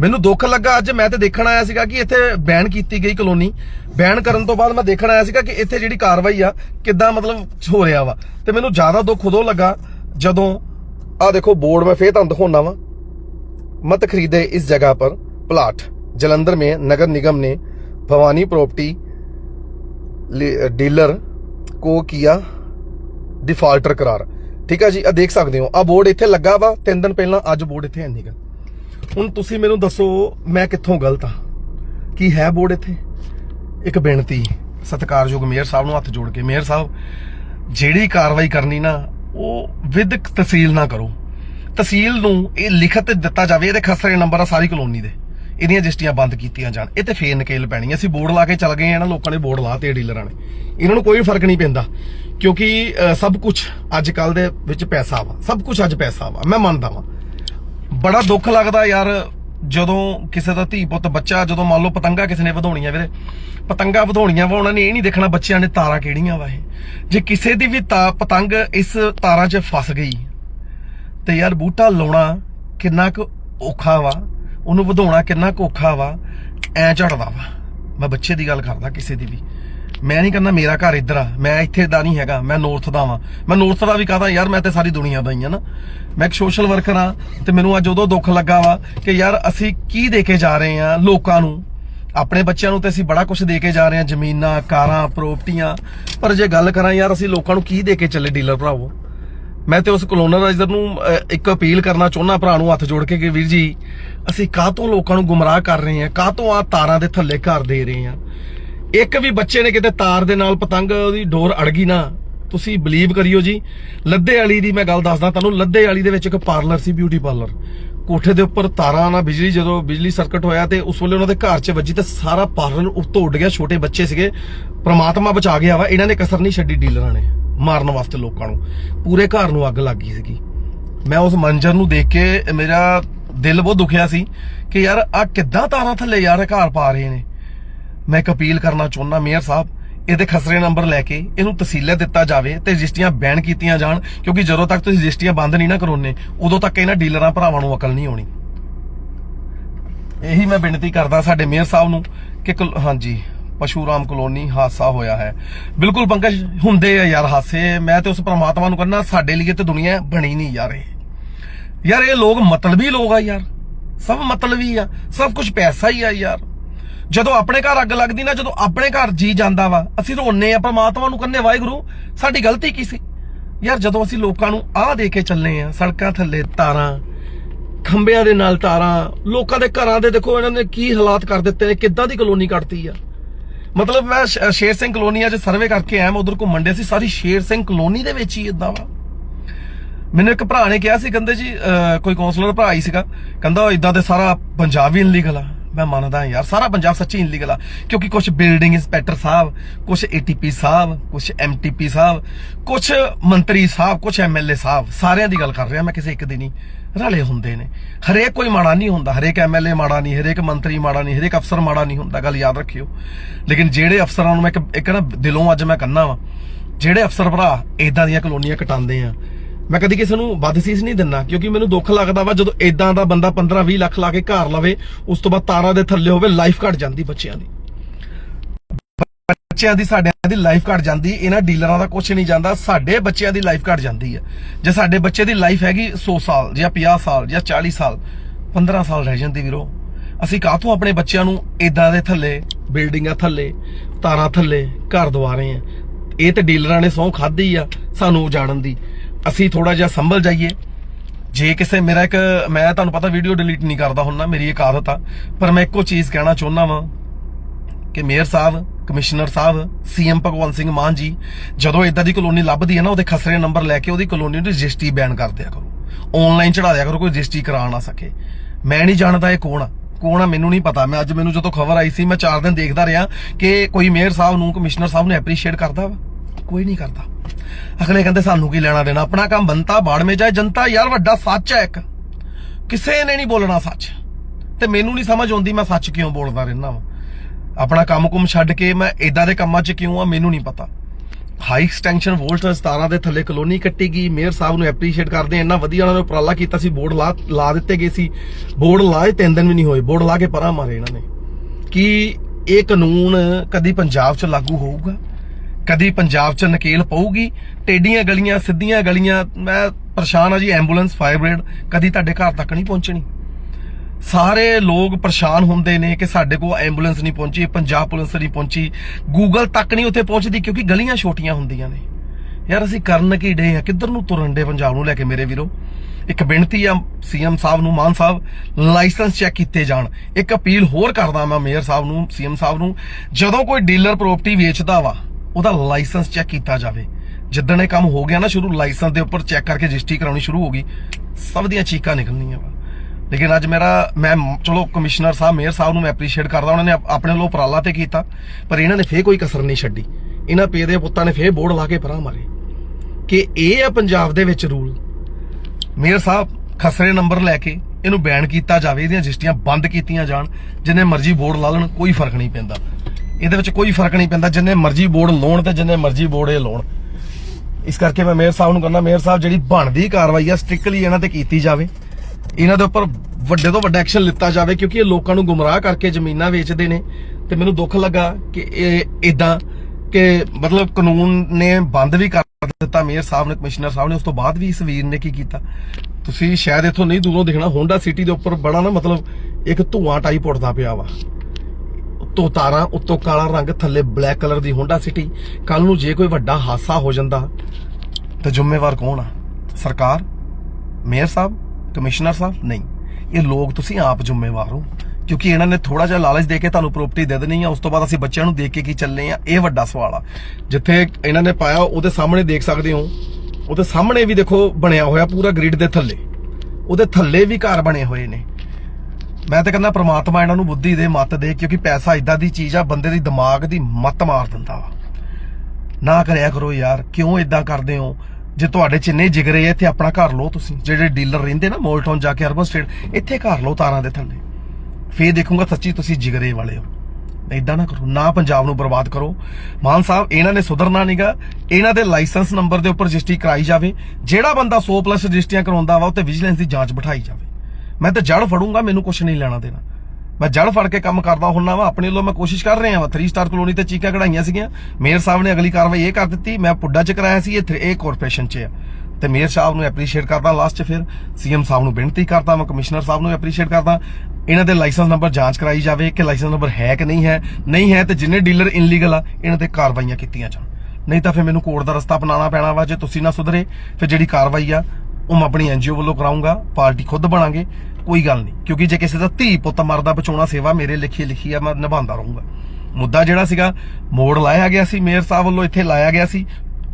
Speaker 1: ਮੈਨੂੰ ਦੁੱਖ ਲੱਗਾ ਅੱਜ ਮੈਂ ਤੇ ਦੇਖਣ ਆਇਆ ਸੀਗਾ ਕਿ ਇੱਥੇ ਬੈਨ ਕੀਤੀ ਗਈ ਕਲੋਨੀ ਬੈਨ ਕਰਨ ਤੋਂ ਬਾਅਦ ਮੈਂ ਦੇਖਣ ਆਇਆ ਸੀਗਾ ਕਿ ਇੱਥੇ ਜਿਹੜੀ ਕਾਰਵਾਈ ਆ ਕਿੱਦਾਂ ਮਤਲਬ ਹੋ ਰਿਹਾ ਵਾ ਤੇ ਮੈਨੂੰ ਜ਼ਿਆਦਾ ਦੁੱਖ ਉਦੋਂ ਲੱਗਾ ਜਦੋਂ ਆ ਦੇਖੋ ਬੋਰਡ ਮੈਂ ਫੇਰ ਤੁਹਾਨੂੰ ਦਿਖਾਉਣਾ ਵਾ मत खरीदे इस जगह पर प्लाट जलंधर में नगर निगम ने भवानी प्रॉपर्टी ली- डीलर को किया डिफाल्टर करार ਠੀਕ ਹੈ ਜੀ ਆ ਦੇਖ ਸਕਦੇ ਹੋ ਆ ਬੋਰਡ ਇੱਥੇ ਲੱਗਾ ਵਾ ਤਿੰਨ ਦਿਨ ਪਹਿਲਾਂ ਅੱਜ ਬੋਰਡ ਇੱਥੇ ਹੈ ਨਹੀਂਗਾ ਹੁਣ ਤੁਸੀਂ ਮੈਨੂੰ ਦੱਸੋ, ਮੈਂ ਕਿੱਥੋਂ ਗਲਤ ਆ ਕੀ ਹੈ ਬੋਰਡ ਇੱਥੇ? ਇੱਕ ਬੇਨਤੀ, ਸਤਿਕਾਰਯੋਗ ਮੇਅਰ ਸਾਹਿਬ ਨੂੰ ਹੱਥ ਜੋੜ ਕੇ। ਮੇਅਰ ਸਾਹਿਬ, ਜਿਹੜੀ ਕਾਰਵਾਈ ਕਰਨੀ ਨਾ, ਉਹ ਵਿਦ ਤਹਿਸੀਲ ਨਾ ਕਰੋ। ਤਹਿਸੀਲ ਨੂੰ ਇਹ ਲਿਖਤ ਦਿੱਤਾ ਜਾਵੇ, ਇਹਦੇ ਖਸਰੇ ਨੰਬਰ ਆ ਸਾਰੀ ਕਲੋਨੀ ਦੇ। ਇਹਦੀਆਂ ਰਜਿਸਟਰੀਆਂ ਬੰਦ ਕੀਤੀਆਂ ਜਾਣ। ਇਹ ਤੇ ਫੇਰ ਨਕੇਲ ਪੈਣੀ ਅਸੀਂ ਬੋਰਡ ਲਾ ਕੇ ਚੱਲ ਗਏ ਆ ਨਾ, ਲੋਕਾਂ ਨੇ ਬੋਰਡ ਲਾਤੇ ਡੀਲਰਾਂ ਨੇ। ਇਹਨਾਂ ਨੂੰ ਕੋਈ ਫ਼ਰਕ ਨਹੀਂ ਪੈਂਦਾ, ਕਿਉਂਕਿ ਸਭ ਕੁਝ ਅੱਜ ਕੱਲ ਦੇ ਵਿੱਚ ਪੈਸਾ ਵਾ। ਸਭ ਕੁਝ ਅੱਜ ਪੈਸਾ ਵਾ। ਮੈਂ ਮੰਨਦਾ ਵਾਂ। ਬੜਾ ਦੁੱਖ ਲੱਗਦਾ ਯਾਰ, ਜਦੋਂ ਕਿਸੇ ਦਾ ਧੀ ਪੁੱਤ ਬੱਚਾ, ਜਦੋਂ ਮੰਨ ਲਓ ਪਤੰਗਾ ਕਿਸੇ ਨੇ ਵਧਾਉਣੀਆਂ ਵੀਰੇ, ਪਤੰਗਾ ਵਧਾਉਣੀਆਂ ਵਾ, ਉਹਨਾਂ ਨੇ ਇਹ ਨਹੀਂ ਦੇਖਣਾ ਬੱਚਿਆਂ ਨੇ ਤਾਰਾਂ ਕਿਹੜੀਆਂ ਵਾ ਇਹ। ਜੇ ਕਿਸੇ ਦੀ ਵੀ ਤਾ- ਪਤੰਗ ਇਸ ਤਾਰਾਂ 'ਚ ਫਸ ਗਈ, ਤੇ ਯਾਰ ਬੂਟਾ ਲਾਉਣਾ ਕਿੰਨਾ ਕੁ ਔਖਾ ਵਾ, ਉਹਨੂੰ ਵਧਾਉਣਾ ਕਿੰਨਾ ਕੁ ਔਖਾ ਵਾ, ਐ ਝੜਦਾ ਵਾ। ਮੈਂ ਬੱਚੇ ਦੀ ਗੱਲ ਕਰਦਾ ਕਿਸੇ ਦੀ ਵੀ। ਮੈਂ ਨਹੀਂ ਕਹਿੰਦਾ ਮੇਰਾ ਘਰ ਇੱਧਰ ਆ, ਮੈਂ ਇੱਥੇ ਦਾ ਨਹੀਂ ਹੈਗਾ, ਮੈਂ ਨਾਰਥ ਦਾ ਵਾਂ। ਮੈਂ ਨਾਰਥ ਦਾ ਵੀ ਕਹਦਾ ਯਾਰ, ਮੈਂ ਤੇ ਸਾਰੀ ਦੁਨੀਆ ਦਾ ਹੀ ਆ ਨਾ। ਮੈਂ ਇੱਕ ਸੋਸ਼ਲ ਵਰਕਰ ਆ, ਤੇ ਮੈਨੂੰ ਅੱਜ ਉਦੋਂ ਦੁੱਖ ਲੱਗਾ ਵਾ ਕਿ ਯਾਰ ਅਸੀਂ ਕੀ ਦੇ ਕੇ ਜਾ ਰਹੇ ਆ ਲੋਕਾਂ ਨੂੰ? ਆਪਣੇ ਬੱਚਿਆਂ ਨੂੰ ਤੇ ਅਸੀਂ ਬੜਾ ਕੁਝ ਦੇ ਕੇ ਜਾ ਰਹੇ ਆ, ਜ਼ਮੀਨਾਂ, ਕਾਰਾਂ ਪ੍ਰਾਪਰਟੀਆਂ ਪਰ ਜੇ ਗੱਲ ਕਰਾਂ ਯਾਰ, ਅਸੀਂ ਲੋਕਾਂ ਨੂੰ ਕੀ ਦੇ ਕੇ ਚੱਲੇ ਡੀਲਰ ਭਰਾਵੋ? ਮੈਂ ਤੇ ਉਸ ਕਲੋਨਰਾਈਜ਼ਰ ਨੂੰ ਇੱਕ ਅਪੀਲ ਕਰਨਾ ਚਾਹੁੰਦਾ ਭਰਾ ਨੂੰ ਹੱਥ ਜੋੜ ਕੇ ਕਿ ਵੀਰ ਜੀ, ਅਸੀਂ ਕਾਹ ਤੋਂ ਲੋਕਾਂ ਨੂੰ ਗੁੰਮਰਾਹ ਕਰ ਰਹੇ ਹਾਂ ਕਾਹਤੋਂ ਆ ਤਾਰਾਂ ਦੇ ਥੱਲੇ ਘਰ ਦੇ ਰਹੇ ਹਾਂ ਇੱਕ ਵੀ ਬੱਚੇ ਨੇ ਕਿਤੇ ਤਾਰ ਦੇ ਨਾਲ ਪਤੰਗ ਉਹਦੀ ਡੋਰ ਅੜ ਗਈ ਨਾ, ਤੁਸੀਂ ਬਲੀਵ ਕਰਿਓ ਜੀ। ਲੱਦੇ ਵਾਲੀ ਦੀ ਮੈਂ ਗੱਲ ਦੱਸਦਾ ਤੁਹਾਨੂੰ, ਲੱਦੇ ਵਾਲੀ ਦੇ ਵਿੱਚ ਇੱਕ ਪਾਰਲਰ ਸੀ ਬਿਊਟੀ ਪਾਰਲਰ ਕੋਠੇ ਦੇ ਉੱਪਰ ਤਾਰਾਂ ਨਾਲ ਬਿਜਲੀ, ਜਦੋਂ ਬਿਜਲੀ ਸਰਕਟ ਹੋਇਆ ਤੇ ਉਸ ਵੇਲੇ ਉਹਨਾਂ ਦੇ ਘਰ 'ਚ ਵੱਜੀ ਤੇ ਸਾਰਾ ਪਾਰਲਰ ਉੱਤੋਂ ਉੱਡ ਗਿਆ, ਛੋਟੇ ਬੱਚੇ ਸੀਗੇ। ਪ੍ਰਮਾਤਮਾ ਬਚਾ ਗਿਆ ਵਾ, ਇਹਨਾਂ ਨੇ ਕਸਰ ਨਹੀਂ ਛੱਡੀ ਡੀਲਰਾਂ ਨੇ, ਮਾਰਨ ਵਾਸਤੇ ਲੋਕਾਂ ਨੂੰ। ਪੂਰੇ ਘਰ ਨੂੰ ਅੱਗ ਲੱਗ ਗਈ ਸੀਗੀ। ਮੈਂ ਉਸ ਮੰਜ਼ਰ ਨੂੰ ਦੇਖ ਕੇ ਮੇਰਾ ਦਿਲ ਬਹੁਤ ਦੁਖਿਆ ਸੀ ਕਿ ਯਾਰ ਆ ਕਿੱਦਾਂ ਤਾਰਾਂ ਥੱਲੇ ਯਾਰ ਇਹ ਘਰ ਪਾ ਰਹੇ ਨੇ। ਮੈਂ ਇੱਕ ਅਪੀਲ ਕਰਨਾ ਚਾਹੁੰਦਾ ਮੇਅਰ ਸਾਹਿਬ, ਇਹਦੇ ਖਸਰੇ ਨੰਬਰ ਲੈ ਕੇ ਇਹਨੂੰ ਤਸੀਲੇ ਦਿੱਤਾ ਜਾਵੇ ਤੇ ਰਜਿਸਟਰੀਆਂ ਬੈਨ ਕੀਤੀਆਂ ਜਾਣ, ਕਿਉਂਕਿ ਜਦੋਂ ਤੱਕ ਤੁਸੀਂ ਰਜਿਸਟਰੀਆਂ ਬੰਦ ਨਹੀਂ ਨਾ ਕਰਾਉਣੇ ਉਦੋਂ ਤੱਕ ਇਹਨਾਂ ਡੀਲਰਾਂ ਭਰਾਵਾਂ ਨੂੰ ਅਕਲ ਨਹੀਂ ਆਉਣੀ। ਇਹੀ ਮੈਂ ਬੇਨਤੀ ਕਰਦਾ ਸਾਡੇ ਮੇਅਰ ਸਾਹਿਬ ਨੂੰ ਕਿ ਕਲ- ਹਾਂਜੀ ਪਸ਼ੂਰਾਮ ਕਲੋਨੀ ਹਾਦਸਾ ਹੋਇਆ ਹੈ। ਬਿਲਕੁਲ ਪੰਕਜ ਹੁੰਦੇ ਆ ਯਾਰ ਹਾਸੇ ਮੈਂ ਤੇ ਉਸ ਪ੍ਰਮਾਤਮਾ ਨੂੰ ਕਹਿੰਦਾ ਸਾਡੇ ਲਈ ਤੇ ਦੁਨੀਆ ਬਣੀ ਨਹੀਂ ਯਾਰ ਇਹ। ਯਾਰ ਇਹ ਲੋਕ ਮਤਲਬੀ ਲੋਕ ਆ ਯਾਰ, ਸਭ ਮਤਲਬੀ ਆ, ਸਭ ਕੁਝ ਪੈਸਾ ਹੀ ਆ ਯਾਰ। ਜਦੋਂ ਆਪਣੇ ਘਰ ਅੱਗ ਲੱਗਦੀ ਨਾ, ਜਦੋਂ ਆਪਣੇ ਘਰ ਜੀ ਜਾਂਦਾ ਵਾ, ਅਸੀਂ ਰੋਨੇ ਆ ਪ੍ਰਮਾਤਮਾ ਨੂੰ ਕਹਿੰਦੇ, ਵਾਹਿਗੁਰੂ, ਸਾਡੀ ਗਲਤੀ ਕੀ ਸੀ? ਯਾਰ ਜਦੋਂ ਅਸੀਂ ਲੋਕਾਂ ਨੂੰ ਆਹ ਦੇ ਕੇ ਚੱਲੇ ਆ ਸੜਕਾਂ ਥੱਲੇ ਤਾਰਾਂ ਖੰਬਿਆਂ ਦੇ ਨਾਲ ਤਾਰਾਂ, ਲੋਕਾਂ ਦੇ ਘਰਾਂ ਦੇ ਦੇਖੋ, ਇਹਨਾਂ ਨੇ ਕੀ ਹਾਲਾਤ ਕਰ ਦਿੱਤੇ ਨੇ, ਕਿੱਦਾਂ ਦੀ ਕਲੋਨੀ ਕੱਟਤੀ ਆ? ਮਤਲਬ ਮੈਂ ਸ਼ੇਰ ਸਿੰਘ ਕਲੋਨੀ ਅੱਜ ਸਰਵੇ ਕਰਕੇ ਆਇਆ, ਮੈਂ ਉਧਰ ਘੁੰਮਣ ਡਿਆ ਸੀ, ਸਾਰੀ ਸ਼ੇਰ ਸਿੰਘ ਕਲੋਨੀ ਦੇ ਵਿੱਚ ਹੀ ਇਦਾਂ ਵਾ। ਮੈਨੂੰ ਇੱਕ ਭਰਾ ਨੇ ਕਿਹਾ ਸੀ, ਕਹਿੰਦੇ ਜੀ ਕੋਈ ਕਾਉਂਸਲਰ ਭਰਾ ਹੀ ਸੀਗਾ, ਕਹਿੰਦਾ ਇਦਾਂ ਤੇ ਸਾਰਾ ਪੰਜਾਬ ਹੀ ਇਨਲੀਗਲ ਆ। ਮੈਂ ਮੰਨਦਾ ਯਾਰ, ਸਾਰਾ ਪੰਜਾਬ ਸੱਚੀ ਇਨਲੀਗਲ ਆ, ਕਿਉਂਕਿ ਕੁਝ ਬਿਲਡਿੰਗ ਇੰਸਪੈਕਟਰ ਸਾਹਿਬ ਕੁਝ ਏਟੀਪੀ ਸਾਹਿਬ ਕੁਝ ਐਮਟੀਪੀ ਸਾਹਿਬ ਕੁਝ ਮੰਤਰੀ ਸਾਹਿਬ ਕੁਝ ਐਮਐਲਏ ਸਾਹਿਬ, ਸਾਰਿਆਂ ਦੀ ਗੱਲ ਕਰ ਰਿਹਾ ਮੈਂ ਕਿਸੇ ਇੱਕ ਦੀ ਨਹੀਂ। ਰਲੇ ਹੁੰਦੇ ਨੇ। ਹਰੇਕ ਕੋਈ ਮਾੜਾ ਨਹੀਂ ਹੁੰਦਾ, ਹਰੇਕ ਐਮਐਲਏ ਮਾੜਾ ਨਹੀਂ, ਹਰੇਕ ਮੰਤਰੀ ਮਾੜਾ ਨਹੀਂ, ਹਰੇਕ ਅਫਸਰ ਮਾੜਾ ਨਹੀਂ ਹੁੰਦਾ, ਗੱਲ ਯਾਦ ਰੱਖਿਓ। ਲੇਕਿਨ ਜਿਹੜੇ ਅਫਸਰਾਂ ਨੂੰ ਮੈਂ ਇੱਕ ਇੱਕ ਨਾ ਦਿਲੋਂ ਅੱਜ ਮੈਂ ਕੰਨਾ ਵਾ, ਜਿਹੜੇ ਅਫਸਰ ਭਰਾ ਇਦਾਂ ਦੀਆਂ ਕਲੋਨੀਆਂ ਕਟਾਉਂਦੇ ਆ ਮੈਂ ਕਦੀ ਕਿਸੇ ਨੂੰ ਵੱਧ ਬਦਸੀਸ ਨਹੀਂ ਦਿੰਦਾ, ਕਿਉਂਕਿ ਮੈਨੂੰ ਦੁੱਖ ਲੱਗਦਾ ਵਾ ਜਦੋਂ ਇਦਾਂ ਦਾ ਬੰਦਾ 15 20 ਲੱਖ ਲਾ ਕੇ ਘਰ ਲਵੇ, ਉਸ ਤੋਂ ਬਾਅਦ ਤਾਰਾਂ ਦੇ ਥੱਲੇ ਹੋਵੇ ਲਾਈਫ ਘਟ ਜਾਂਦੀ ਬੱਚਿਆਂ ਦੀ। ਬੱਚਿਆਂ ਦੀ ਸਾਡਿਆਂ ਦੀ ਲਾਈਫ ਘਟ ਜਾਂਦੀ, ਇਹਨਾਂ ਡੀਲਰਾਂ ਦਾ ਕੁਝ ਨਹੀਂ ਜਾਂਦਾ, ਸਾਡੇ ਬੱਚਿਆਂ ਦੀ ਲਾਈਫ ਘਟ ਜਾਂਦੀ ਹੈ। ਜੇ ਸਾਡੇ ਬੱਚੇ ਦੀ ਲਾਈਫ ਹੈਗੀ 100 ਸਾਲ, ਜਾਂ 50 ਸਾਲ, ਜਾਂ 40 ਸਾਲ 15 ਸਾਲ ਰਹਿ ਜਾਂਦੀ ਵੀਰੋ। ਅਸੀਂ ਕਾਹਤੋਂ ਆਪਣੇ ਬੱਚਿਆਂ ਨੂੰ ਇਦਾਂ ਦੇ ਥੱਲੇ ਬਿਲਡਿੰਗਾਂ ਥੱਲੇ, ਤਾਰਾਂ ਥੱਲੇ ਘਰ ਦਵਾ ਰਹੇ ਆ ਇਹ ਤੇ ਡੀਲਰਾਂ ਨੇ ਸਹੁੰ ਖਾਧੀ ਆ, ਸਾਨੂੰ ਜਾਣਨ ਦੀ। ਅਸੀਂ ਥੋੜਾ ਜਿਹਾ ਸੰਭਲ ਜਾਈਏ। ਜੇ ਕਿਸੇ ਮੇਰਾ ਇੱਕ, ਮੈਂ ਤੁਹਾਨੂੰ ਪਤਾ ਵੀਡੀਓ ਡਿਲੀਟ ਨਹੀਂ ਕਰਦਾ ਹੁੰਦਾ, ਮੇਰੀ ਇੱਕ ਆਦਤ ਆ, ਪਰ ਮੈਂ ਇੱਕੋ ਚੀਜ਼ ਕਹਿਣਾ ਚਾਹੁੰਦਾ ਵਾਂ ਕਿ ਮੇਅਰ ਸਾਹਿਬ, ਕਮਿਸ਼ਨਰ ਸਾਹਿਬ ਸੀਐਮ ਭਗਵੰਤ ਸਿੰਘ ਮਾਨ ਜੀ, ਜਦੋਂ ਇਦਾਂ ਦੀ ਕਲੋਨੀ ਲੱਭਦੀ ਹੈ ਨਾ, ਉਹਦੇ ਖਸਰੇ ਨੰਬਰ ਲੈ ਕੇ ਉਹਦੀ ਕਲੋਨੀ ਨੂੰ ਰਜਿਸਟਰੀ ਬੈਨ ਕਰ ਦਿਆ ਕਰੋ। ਆਨਲਾਈਨ ਚੜਾ ਦਿਆ ਕਰੋ, ਕੋਈ ਰਜਿਸਟਰੀ ਕਰਾ ਨਾ ਸਕੇ। ਮੈਂ ਨਹੀਂ ਜਾਣਦਾ ਇਹ ਕੌਣ ਆ। ਕੌਣ ਆ ਮੈਨੂੰ ਨਹੀਂ ਪਤਾ। ਮੈਂ ਅੱਜ ਮੈਨੂੰ ਜਦੋਂ ਖਬਰ ਆਈ ਸੀ, ਮੈਂ 4 ਦਿਨ ਦੇਖਦਾ ਰਿਹਾ ਕਿ ਕੋਈ ਮੇਅਰ ਸਾਹਿਬ ਨੂੰ, ਕਮਿਸ਼ਨਰ ਸਾਹਿਬ ਨੂੰ ਐਪਰੀਸ਼ੀਏਟ ਕਰਦਾ ਵਾ। ਕੋਈ ਨਹੀਂ ਕਰਦਾ। ਅਗਲੇ ਕਹਿੰਦੇ ਸਾਨੂੰ ਕੀ ਲੈਣਾ ਦੇਣਾ? ਆਪਣਾ ਕੰਮ ਬੰਤਾ ਬਾੜ ਮੇ ਜਾਏ, ਜਨਤਾ ਯਾਰ ਵੱਡਾ ਸੱਚ ਹੈ ਇੱਕ। ਕਿਸੇ ਨੇ ਨਹੀਂ ਬੋਲਣਾ ਸੱਚ। ਤੇ ਮੈਨੂੰ ਨਹੀਂ ਸਮਝ ਆਉਂਦੀ ਮੈਂ ਸੱਚ ਕਿਉਂ ਬੋਲਦਾ ਰਹਿਣਾ ਵਾਂ। ਆਪਣਾ ਕੰਮ-ਕੁਮ ਛੱਡ ਕੇ ਮੈਂ ਇਦਾਂ ਦੇ ਕੰਮਾਂ 'ਚ ਕਿਉਂ ਆ, ਮੈਨੂੰ ਨਹੀਂ ਪਤਾ। ਹਾਈ ਐਕਸਟੈਂਸ਼ਨ ਵੋਲਟ 17 ਦੇ ਥੱਲੇ ਕਲੋਨੀ ਕੱਟੀ ਗਈ, ਮੇਅਰ ਸਾਹਿਬ ਨੂੰ ਐਪਰੀਸ਼ੀਏਟ ਕਰਦੇ ਇੰਨਾ ਵਧੀਆ ਉਹਨਾਂ ਨੇ ਉਪਰਾਲਾ ਕੀਤਾ ਸੀ, ਬੋਰਡ ਲਾ ਲਾ ਦਿੱਤੇ ਗਏ ਸੀ। ਬੋਰਡ ਲਾਏ, ਤਿੰਨ ਦਿਨ ਵੀ ਨਹੀਂ ਹੋਏ, ਬੋਰਡ ਲਾ ਕੇ ਪਰਾਂ ਮਾਰੇ ਇਹਨਾਂ ਨੇ। ਕਿ ਇਹ ਕਾਨੂੰਨ ਕਦੀ ਪੰਜਾਬ 'ਚ ਲਾਗੂ ਹੋਊਗਾ? ਕਦੀ ਪੰਜਾਬ 'ਚ ਨਕੇਲ ਪਊਗੀ, ਟੇਡੀਆਂ ਗਲੀਆਂ, ਸਿੱਧੀਆਂ ਗਲੀਆਂ, ਮੈਂ ਪਰੇਸ਼ਾਨ ਆ ਜੀ, ਐਂਬੂਲੈਂਸ, ਫਾਇਰ ਬ੍ਰਿਗੇਡ, ਕਦੀ ਤੁਹਾਡੇ ਘਰ ਤੱਕ ਨਹੀਂ ਪਹੁੰਚਣੀ। ਸਾਰੇ ਲੋਕ ਪਰੇਸ਼ਾਨ ਹੁੰਦੇ ਨੇ ਕਿ ਸਾਡੇ ਕੋਲ ਐਂਬੂਲੈਂਸ ਨਹੀਂ ਪਹੁੰਚੀ, ਪੰਜਾਬ ਪੁਲਿਸ ਨਹੀਂ ਪਹੁੰਚੀ ਗੂਗਲ ਤੱਕ ਨਹੀਂ ਉੱਥੇ ਪਹੁੰਚਦੀ ਕਿਉਂਕਿ ਗਲੀਆਂ ਛੋਟੀਆਂ ਹੁੰਦੀਆਂ ਨੇ। ਯਾਰ ਅਸੀਂ ਕਰਨ ਕੀ ਡੇ ਆ? ਕਿੱਧਰ ਨੂੰ ਤੁਰਨ ਡੇ ਪੰਜਾਬ ਨੂੰ ਲੈ ਕੇ ਮੇਰੇ ਵੀਰੋ? ਇੱਕ ਬੇਨਤੀ ਆ ਸੀਐਮ ਸਾਹਿਬ ਨੂੰ, ਮਾਨ ਸਾਹਿਬ, ਲਾਇਸੈਂਸ ਚੈੱਕ ਕੀਤੇ ਜਾਣ। ਇੱਕ ਅਪੀਲ ਹੋਰ ਕਰਦਾ ਮੈਂ ਮੇਅਰ ਸਾਹਿਬ ਨੂੰ, ਸੀਐਮ ਸਾਹਿਬ ਨੂੰ, ਜਦੋਂ ਕੋਈ ਡੀਲਰ ਪ੍ਰਾਪਰਟੀ ਵੇਚਦਾ ਵਾ ਉਹਦਾ ਲਾਇਸੈਂਸ ਚੈੱਕ ਕੀਤਾ ਜਾਵੇ। ਜਿੱਦਣ ਇਹ ਕੰਮ ਹੋ ਗਿਆ ਨਾ ਸ਼ੁਰੂ, ਲਾਇਸੈਂਸ ਦੇ ਉੱਪਰ ਚੈੱਕ ਕਰਕੇ ਰਜਿਸਟਰੀ ਕਰਾਉਣੀ ਸ਼ੁਰੂ ਹੋ ਗਈ, ਸਭ ਦੀਆਂ ਚੀਕਾਂ ਨਿਕਲਣੀਆਂ ਵਾ। ਲੇਕਿਨ ਅੱਜ ਮੇਰਾ, ਮੈਂ, ਚਲੋ ਕਮਿਸ਼ਨਰ ਸਾਹਿਬ, ਮੇਅਰ ਸਾਹਿਬ ਨੂੰ ਮੈਂ ਐਪਰੀਸ਼ੀਏਟ ਕਰਦਾ, ਉਹਨਾਂ ਨੇ ਆਪਣੇ ਵੱਲੋਂ ਉਪਰਾਲਾ ਤੇ ਕੀਤਾ, ਪਰ ਇਹਨਾਂ ਨੇ ਫੇਰ ਕੋਈ ਕਸਰ ਨਹੀਂ ਛੱਡੀ। ਇਹਨਾਂ ਪੇ ਦੇ ਪੁੱਤਾਂ ਨੇ ਫੇਰ ਬੋਰਡ ਲਾ ਕੇ ਪਰਾਂ ਮਾਰੇ। ਕਿ ਇਹ ਆ ਪੰਜਾਬ ਦੇ ਵਿੱਚ ਰੂਲ। ਮੇਅਰ ਸਾਹਿਬ, ਖਸਰੇ ਨੰਬਰ ਲੈ ਕੇ ਇਹਨੂੰ ਬੈਨ ਕੀਤਾ ਜਾਵੇ, ਇਹਦੀਆਂ ਰਜਿਸਟਰੀਆਂ ਬੰਦ ਕੀਤੀਆਂ ਜਾਣ, ਜਿੰਨੇ ਮਰਜ਼ੀ ਬੋਰਡ ਲਾ ਲੈਣ, ਕੋਈ ਫ਼ਰਕ ਨਹੀਂ ਪੈਂਦਾ। ਇਹਦੇ ਵਿੱਚ ਕੋਈ ਫ਼ਰਕ ਨਹੀਂ ਪੈਂਦਾ, ਜਿੰਨੇ ਮਰਜ਼ੀ ਬੋਰਡ ਲਾਉਣ ਤੇ ਜਿੰਨੇ ਮਰਜ਼ੀ ਬੋਰਡ ਇਹ ਲਾਉਣ। ਇਸ ਕਰਕੇ ਮੈਂ ਮੇਅਰ ਸਾਹਿਬ ਨੂੰ ਕਹਿੰਦਾ, ਮੇਅਰ ਸਾਹਿਬ ਜਿਹੜੀ ਬਣਦੀ ਕਾਰਵਾਈ ਆ ਸਟ੍ਰਿਕਟਲੀ ਇਹਨਾਂ ਤੇ ਕੀਤੀ ਜਾਵੇ। ਇਹਨਾਂ ਦੇ ਉੱਪਰ ਵੱਡੇ ਤੋਂ ਵੱਡਾ ਐਕਸ਼ਨ ਲਿੱਤਾ ਜਾਵੇ, ਕਿਉਂਕਿ ਇਹ ਲੋਕਾਂ ਨੂੰ ਗੁੰਮਰਾਹ ਕਰਕੇ ਜ਼ਮੀਨਾਂ ਵੇਚਦੇ ਨੇ। ਤੇ ਮੈਨੂੰ ਦੁੱਖ ਲੱਗਾ ਕਿ ਇਹ ਇਦਾਂ ਕਿ ਮਤਲਬ ਕਾਨੂੰਨ ਨੇ ਬੰਦ ਵੀ ਕਰ ਦਿੱਤਾ, ਮੇਅਰ ਸਾਹਿਬ ਨੇ, ਕਮਿਸ਼ਨਰ ਸਾਹਿਬ ਨੇ, ਉਸ ਤੋਂ ਬਾਅਦ ਵੀ ਇਸ ਵੀਰ ਨੇ ਕੀ ਕੀਤਾ? ਤੁਸੀਂ ਸ਼ਾਇਦ ਇਥੋਂ ਨਹੀਂ ਦੂਰੋਂ ਦੇਖਣਾ ਹੋਂਡਾ ਸਿਟੀ ਦੇ ਉੱਪਰ ਬੜਾ ਨਾ ਮਤਲਬ ਇੱਕ ਧੂਆਂ ਟਾਈਪ ਉੱਠਦਾ ਪਿਆ ਵਾ। ਉੱਤੋਂ ਤਾਰਾਂ, ਉੱਤੋਂ ਕਾਲਾ ਰੰਗ, ਥੱਲੇ ਬਲੈਕ ਕਲਰ ਦੀ ਹੋਂਡਾ ਸਿਟੀ ਕੱਲ ਨੂੰ ਜੇ ਕੋਈ ਵੱਡਾ ਹਾਦਸਾ ਹੋ ਜਾਂਦਾ, ਤਾਂ ਜ਼ਿੰਮੇਵਾਰ ਕੌਣ ਆ? ਸਰਕਾਰ? ਮੇਅਰ ਸਾਹਿਬ? ਕਮਿਸ਼ਨਰ ਸਾਹਿਬ? ਨਹੀਂ। ਇਹ ਲੋਕ ਤੁਸੀਂ ਆਪ ਜ਼ਿੰਮੇਵਾਰ ਹੋ। ਕਿਉਂਕਿ ਇਹਨਾਂ ਨੇ ਥੋੜਾ ਜਿਹਾ ਲਾਲਚ ਦੇ ਕੇ ਤੁਹਾਨੂੰ ਪ੍ਰਾਪਰਟੀ ਦੇ ਦੇਣੀ ਆ, ਉਸ ਤੋਂ ਬਾਅਦ ਅਸੀਂ ਬੱਚਿਆਂ ਨੂੰ ਦੇਖ ਕੇ ਕੀ ਚੱਲੇ ਆ, ਇਹ ਵੱਡਾ ਸਵਾਲ ਆ। ਜਿੱਥੇ ਇਹਨਾਂ ਨੇ ਪਾਇਆ, ਉਹਦੇ ਸਾਹਮਣੇ ਦੇਖ ਸਕਦੇ ਹੋ। ਉਹਦੇ ਸਾਹਮਣੇ ਵੀ ਦੇਖੋ ਬਣਿਆ ਹੋਇਆ ਪੂਰਾ ਗ੍ਰਿਡ ਦੇ ਥੱਲੇ। ਉਹਦੇ ਥੱਲੇ ਵੀ ਘਰ ਬਣੇ ਹੋਏ ਨੇ। ਮੈਂ ਤਾਂ ਕਹਿੰਦਾ ਪ੍ਰਮਾਤਮਾ ਇਹਨਾਂ ਨੂੰ ਬੁੱਧੀ ਦੇ ਮੱਤ ਦੇ, ਕਿਉਂਕਿ ਪੈਸਾ ਇਦਾਂ ਦੀ ਚੀਜ਼ ਆ, ਬੰਦੇ ਦੀ ਦਿਮਾਗ ਦੀ ਮੱਤ ਮਾਰ ਦਿੰਦਾ ਵਾ। ਨਾ ਕਰਿਆ ਕਰੋ ਯਾਰ, ਕਿਉਂ ਇਦਾਂ ਕਰਦੇ ਹੋ? ਜੇ ਤੁਹਾਡੇ ਚ ਇੰਨੇ ਜਿਗਰੇ ਆ, ਇੱਥੇ ਆਪਣਾ ਘਰ ਲਓ ਤੁਸੀਂ। ਜਿਹੜੇ ਡੀਲਰ ਰਹਿੰਦੇ ਨਾ, ਮੋਲਟਾਊਨ ਜਾ ਕੇ ਅਰਬਨ ਸਟੇਟ, ਇੱਥੇ ਘਰ ਲਓ ਤਾਰਾਂ ਦੇ ਥੱਲੇ। ਫੇਰ ਦੇਖੂਗਾ ਸੱਚੀ ਤੁਸੀਂ ਜਿਗਰੇ ਵਾਲੇ ਹੋ। ਇਦਾਂ ਨਾ ਕਰੋ, ਨਾ ਪੰਜਾਬ ਨੂੰ ਬਰਬਾਦ ਕਰੋ। ਮਾਨ ਸਾਹਿਬ, ਇਹਨਾਂ ਨੇ ਸੁਧਰਨਾ ਨਹੀਂਗਾ ਇਹਨਾਂ ਦੇ ਲਾਇਸੈਂਸ ਨੰਬਰ ਦੇ ਉੱਪਰ ਰਜਿਸਟਰੀ ਕਰਾਈ ਜਾਵੇ। ਜਿਹੜਾ ਬੰਦਾ 100 ਪਲੱਸ ਰਜਿਸਟਰੀਆਂ ਕਰਾਉਂਦਾ ਵਾ ਉੱਤੇ ਵਿਜੀਲੈਂਸ ਦੀ ਜਾਂਚ ਬਿਠਾਈ ਜਾਵੇ। ਮੈਂ ਤਾਂ ਜੜ ਫੜੂੰਗਾ, ਮੈਨੂੰ ਕੁਝ ਨਹੀਂ ਲੈਣਾ ਦੇਣਾ। ਮੈਂ ਜੜ ਫੜ ਕੇ ਕੰਮ ਕਰਦਾ ਹੁੰਨਾ ਵਾ, ਆਪਣੇ ਵੱਲੋਂ ਮੈਂ ਕੋਸ਼ਿਸ਼ ਕਰ ਰਿਹਾ ਵਾ। 3 ਸਟਾਰ ਕਲੋਨੀ ਤੇ ਚੀਕਾਂ ਕਢਾਈਆਂ ਸੀਗੀਆਂ। ਮੇਅਰ ਸਾਹਿਬ ਨੇ ਅਗਲੀ ਕਾਰਵਾਈ ਇਹ ਕਰ ਦਿੱਤੀ, ਮੈਂ ਪੁੱਡਾ ਚ ਕਰਾਇਆ ਸੀ ਇਹ ਇਹ ਕਾਰਪੋਰੇਸ਼ਨ ਚ ਆ। ਤੇ ਮੇਅਰ ਸਾਹਿਬ ਨੂੰ ਐਪਰੀਸ਼ੀਏਟ ਕਰਦਾ ਲਾਸਟ ਚ ਫਿਰ ਸੀਐਮ ਸਾਹਿਬ ਨੂੰ ਬੇਨਤੀ ਕਰਦਾ ਮੈਂ ਕਮਿਸ਼ਨਰ ਸਾਹਿਬ ਨੂੰ ਐਪਰੀਸ਼ੀਏਟ ਕਰਦਾ। ਇਹਨਾਂ ਦੇ ਲਾਇਸੈਂਸ ਨੰਬਰ ਜਾਂਚ ਕਰਾਈ ਜਾਵੇ ਕਿ ਲਾਇਸੈਂਸ ਨੰਬਰ ਹੈ ਕਿ ਨਹੀਂ ਹੈ। ਨਹੀਂ ਹੈ ਤੇ ਜਿੰਨੇ ਡੀਲਰ ਇਨਲੀਗਲ ਆ, ਇਹਨਾਂ ਤੇ ਕਾਰਵਾਈਆਂ ਕੀਤੀਆਂ ਜਾਣ। ਨਹੀਂ ਤਾਂ ਫਿਰ ਮੈਨੂੰ ਕੋਰਟ ਦਾ ਰਸਤਾ ਅਪਣਾਉਣਾ ਪੈਣਾ ਵਾ, ਜੇ ਤੁਸੀਂ ਨਾ ਸੁਧਰੇ, ਫਿਰ ਜਿਹੜੀ ਕਾਰਵਾਈ ਆ ਉਹ ਮੈਂ ਆਪਣੀ ਐਨਜੀਓ ਵੱਲੋਂ ਕਰਾਉਂਗਾ ਪਾਰਟੀ ਖੁਦ ਬਣਾਂਗੇ, ਕੋਈ ਗੱਲ ਨਹੀਂ। ਕਿਉਂਕਿ ਜੇ ਕਿਸੇ ਦਾ ਧੀ ਪੁੱਤ ਮਰਦਾ, ਬਚਾਉਣਾ ਸੇਵਾ ਮੇਰੇ ਲਿਖੀ ਲਿਖੀ ਆ, ਮੈਂ ਨਿਭਾਉਂਦਾ ਰਹੂੰਗਾ। ਮੁੱਦਾ ਜਿਹੜਾ ਸੀਗਾ, ਮੋੜ ਲਾਇਆ ਗਿਆ ਸੀ, ਮੇਅਰ ਸਾਹਿਬ ਵੱਲੋਂ ਇੱਥੇ ਲਾਇਆ ਗਿਆ ਸੀ।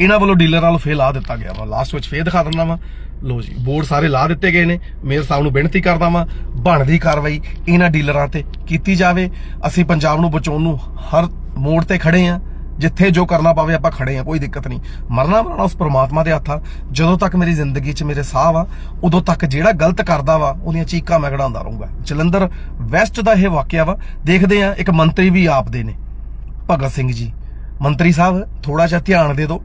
Speaker 1: ਇਹਨਾਂ ਵੱਲੋਂ ਡੀਲਰ ਵੱਲੋਂ ਫੇਰ ਲਾ ਦਿੱਤਾ ਗਿਆ ਵਾ। ਲਾਸਟ ਵਿੱਚ ਫੇਰ ਦਿਖਾ ਦਿੰਦਾ ਵਾ। ਲੋ ਜੀ, ਬੋਰਡ ਸਾਰੇ ਲਾ ਦਿੱਤੇ ਗਏ ਨੇ। ਮੇਅਰ ਸਾਹਿਬ ਨੂੰ ਬੇਨਤੀ ਕਰਦਾ ਵਾਂ, ਬਣਦੀ ਕਾਰਵਾਈ ਇਹਨਾਂ ਡੀਲਰਾਂ ਤੇ ਕੀਤੀ ਜਾਵੇ। ਅਸੀਂ ਪੰਜਾਬ ਨੂੰ ਬਚਾਉਣ ਨੂੰ ਹਰ ਮੋੜ ਤੇ ਖੜੇ ਆ। ਜਿੱਥੇ ਜੋ ਕਰਨਾ ਪਾਵੇ ਆਪਾਂ ਖੜੇ ਆ, ਕੋਈ ਦਿੱਕਤ ਨਹੀਂ। ਮਰਨਾ ਮਰਨਾ ਉਸ ਪਰਮਾਤਮਾ ਦੇ ਹੱਥ। ਆ ਜਦੋਂ ਤੱਕ ਮੇਰੀ ਜ਼ਿੰਦਗੀ 'ਚ ਮੇਰੇ ਸਾਹ ਵਾ, ਉਦੋਂ ਤੱਕ ਜਿਹੜਾ ਗਲਤ ਕਰਦਾ ਵਾ, ਉਹਦੀਆਂ ਚੀਕਾਂ ਮੈਂ ਕਢਾਉਂਦਾ ਰਹੂੰਗਾ। ਜਲੰਧਰ ਵੈਸਟ ਦਾ ਇਹ ਵਾਕਿਆ ਵਾ। ਦੇਖਦੇ ਆ, ਇੱਕ ਮੰਤਰੀ ਵੀ ਆਪਦੇ ਨੇ। ਭਗਤ ਸਿੰਘ ਜੀ। ਮੰਤਰੀ ਸਾਹਿਬ ਥੋੜਾ ਜਿਹਾ ਧਿਆਨ ਦੇ ਦਿਓ।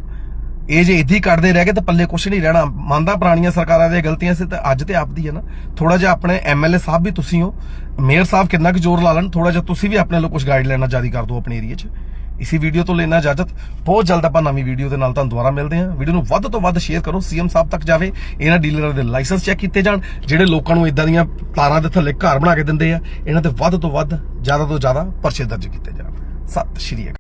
Speaker 1: ਇਹ ਜੇ ਇੱਦੀ ਕੱਢਦੇ ਰਹਿ ਗਏ ਤਾਂ ਪੱਲੇ ਕੁਛ ਨਹੀਂ ਰਹਿਣਾ। ਮੰਨਦਾ ਪੁਰਾਣੀਆਂ ਸਰਕਾਰਾਂ ਦੀਆਂ ਗਲਤੀਆਂ ਸੀ ਤਾਂ ਅੱਜ ਤੇ ਆਪਦੀ ਹੈ ਨਾ। ਥੋੜਾ ਜਿਹਾ ਆਪਣੇ ਐਮਐਲਏ ਸਾਹਿਬ ਵੀ ਤੁਸੀਂ ਹੋ। ਮੇਅਰ ਸਾਹਿਬ ਕਿੰਨਾ ਕੁ ਜ਼ੋਰ ਲਾ ਲੈਣ। ਥੋੜਾ ਜਿਹਾ ਤੁਸੀਂ ਵੀ ਆਪਣੇ ਵੱਲੋਂ ਕੁਝ ਗਾਈਡਲਾਈਨਾਂ ਜਾਰੀ ਕਰ ਦਿਓ ਆਪਣੇ ਏਰੀਆ 'ਚ। ਇਸੀ ਵੀਡੀਓ ਤੋਂ ਲੈਣਾ ਇਜਾਜ਼ਤ। ਬਹੁਤ ਜਲਦ ਆਪਾਂ ਨਵੀਂ ਵੀਡੀਓ ਦੇ ਨਾਲ ਤੁਹਾਨੂੰ ਦੁਬਾਰਾ ਮਿਲਦੇ ਹਾਂ। ਵੀਡੀਓ ਨੂੰ ਵੱਧ ਤੋਂ ਵੱਧ ਸ਼ੇਅਰ ਕਰੋ। ਸੀਐਮ ਸਾਹਿਬ ਤੱਕ ਜਾਵੇ, ਇਹਨਾਂ ਡੀਲਰਾਂ ਦੇ ਲਾਇਸੈਂਸ ਚੈੱਕ ਕੀਤੇ ਜਾਣ, ਜਿਹੜੇ ਲੋਕਾਂ ਨੂੰ ਇਦਾਂ ਦੀਆਂ ਤਾਰਾਂ ਦੇ ਥੱਲੇ ਘਰ ਬਣਾ ਕੇ ਦਿੰਦੇ ਆ, ਇਹਨਾਂ ਤੇ ਵੱਧ ਤੋਂ ਵੱਧ ਜ਼ਿਆਦਾ ਤੋਂ ਜ਼ਿਆਦਾ ਪਰਚੇ ਦਰਜ ਕੀਤੇ ਜਾਣ। ਸਤਿ ਸ਼੍ਰੀ ਅਕਾਲ।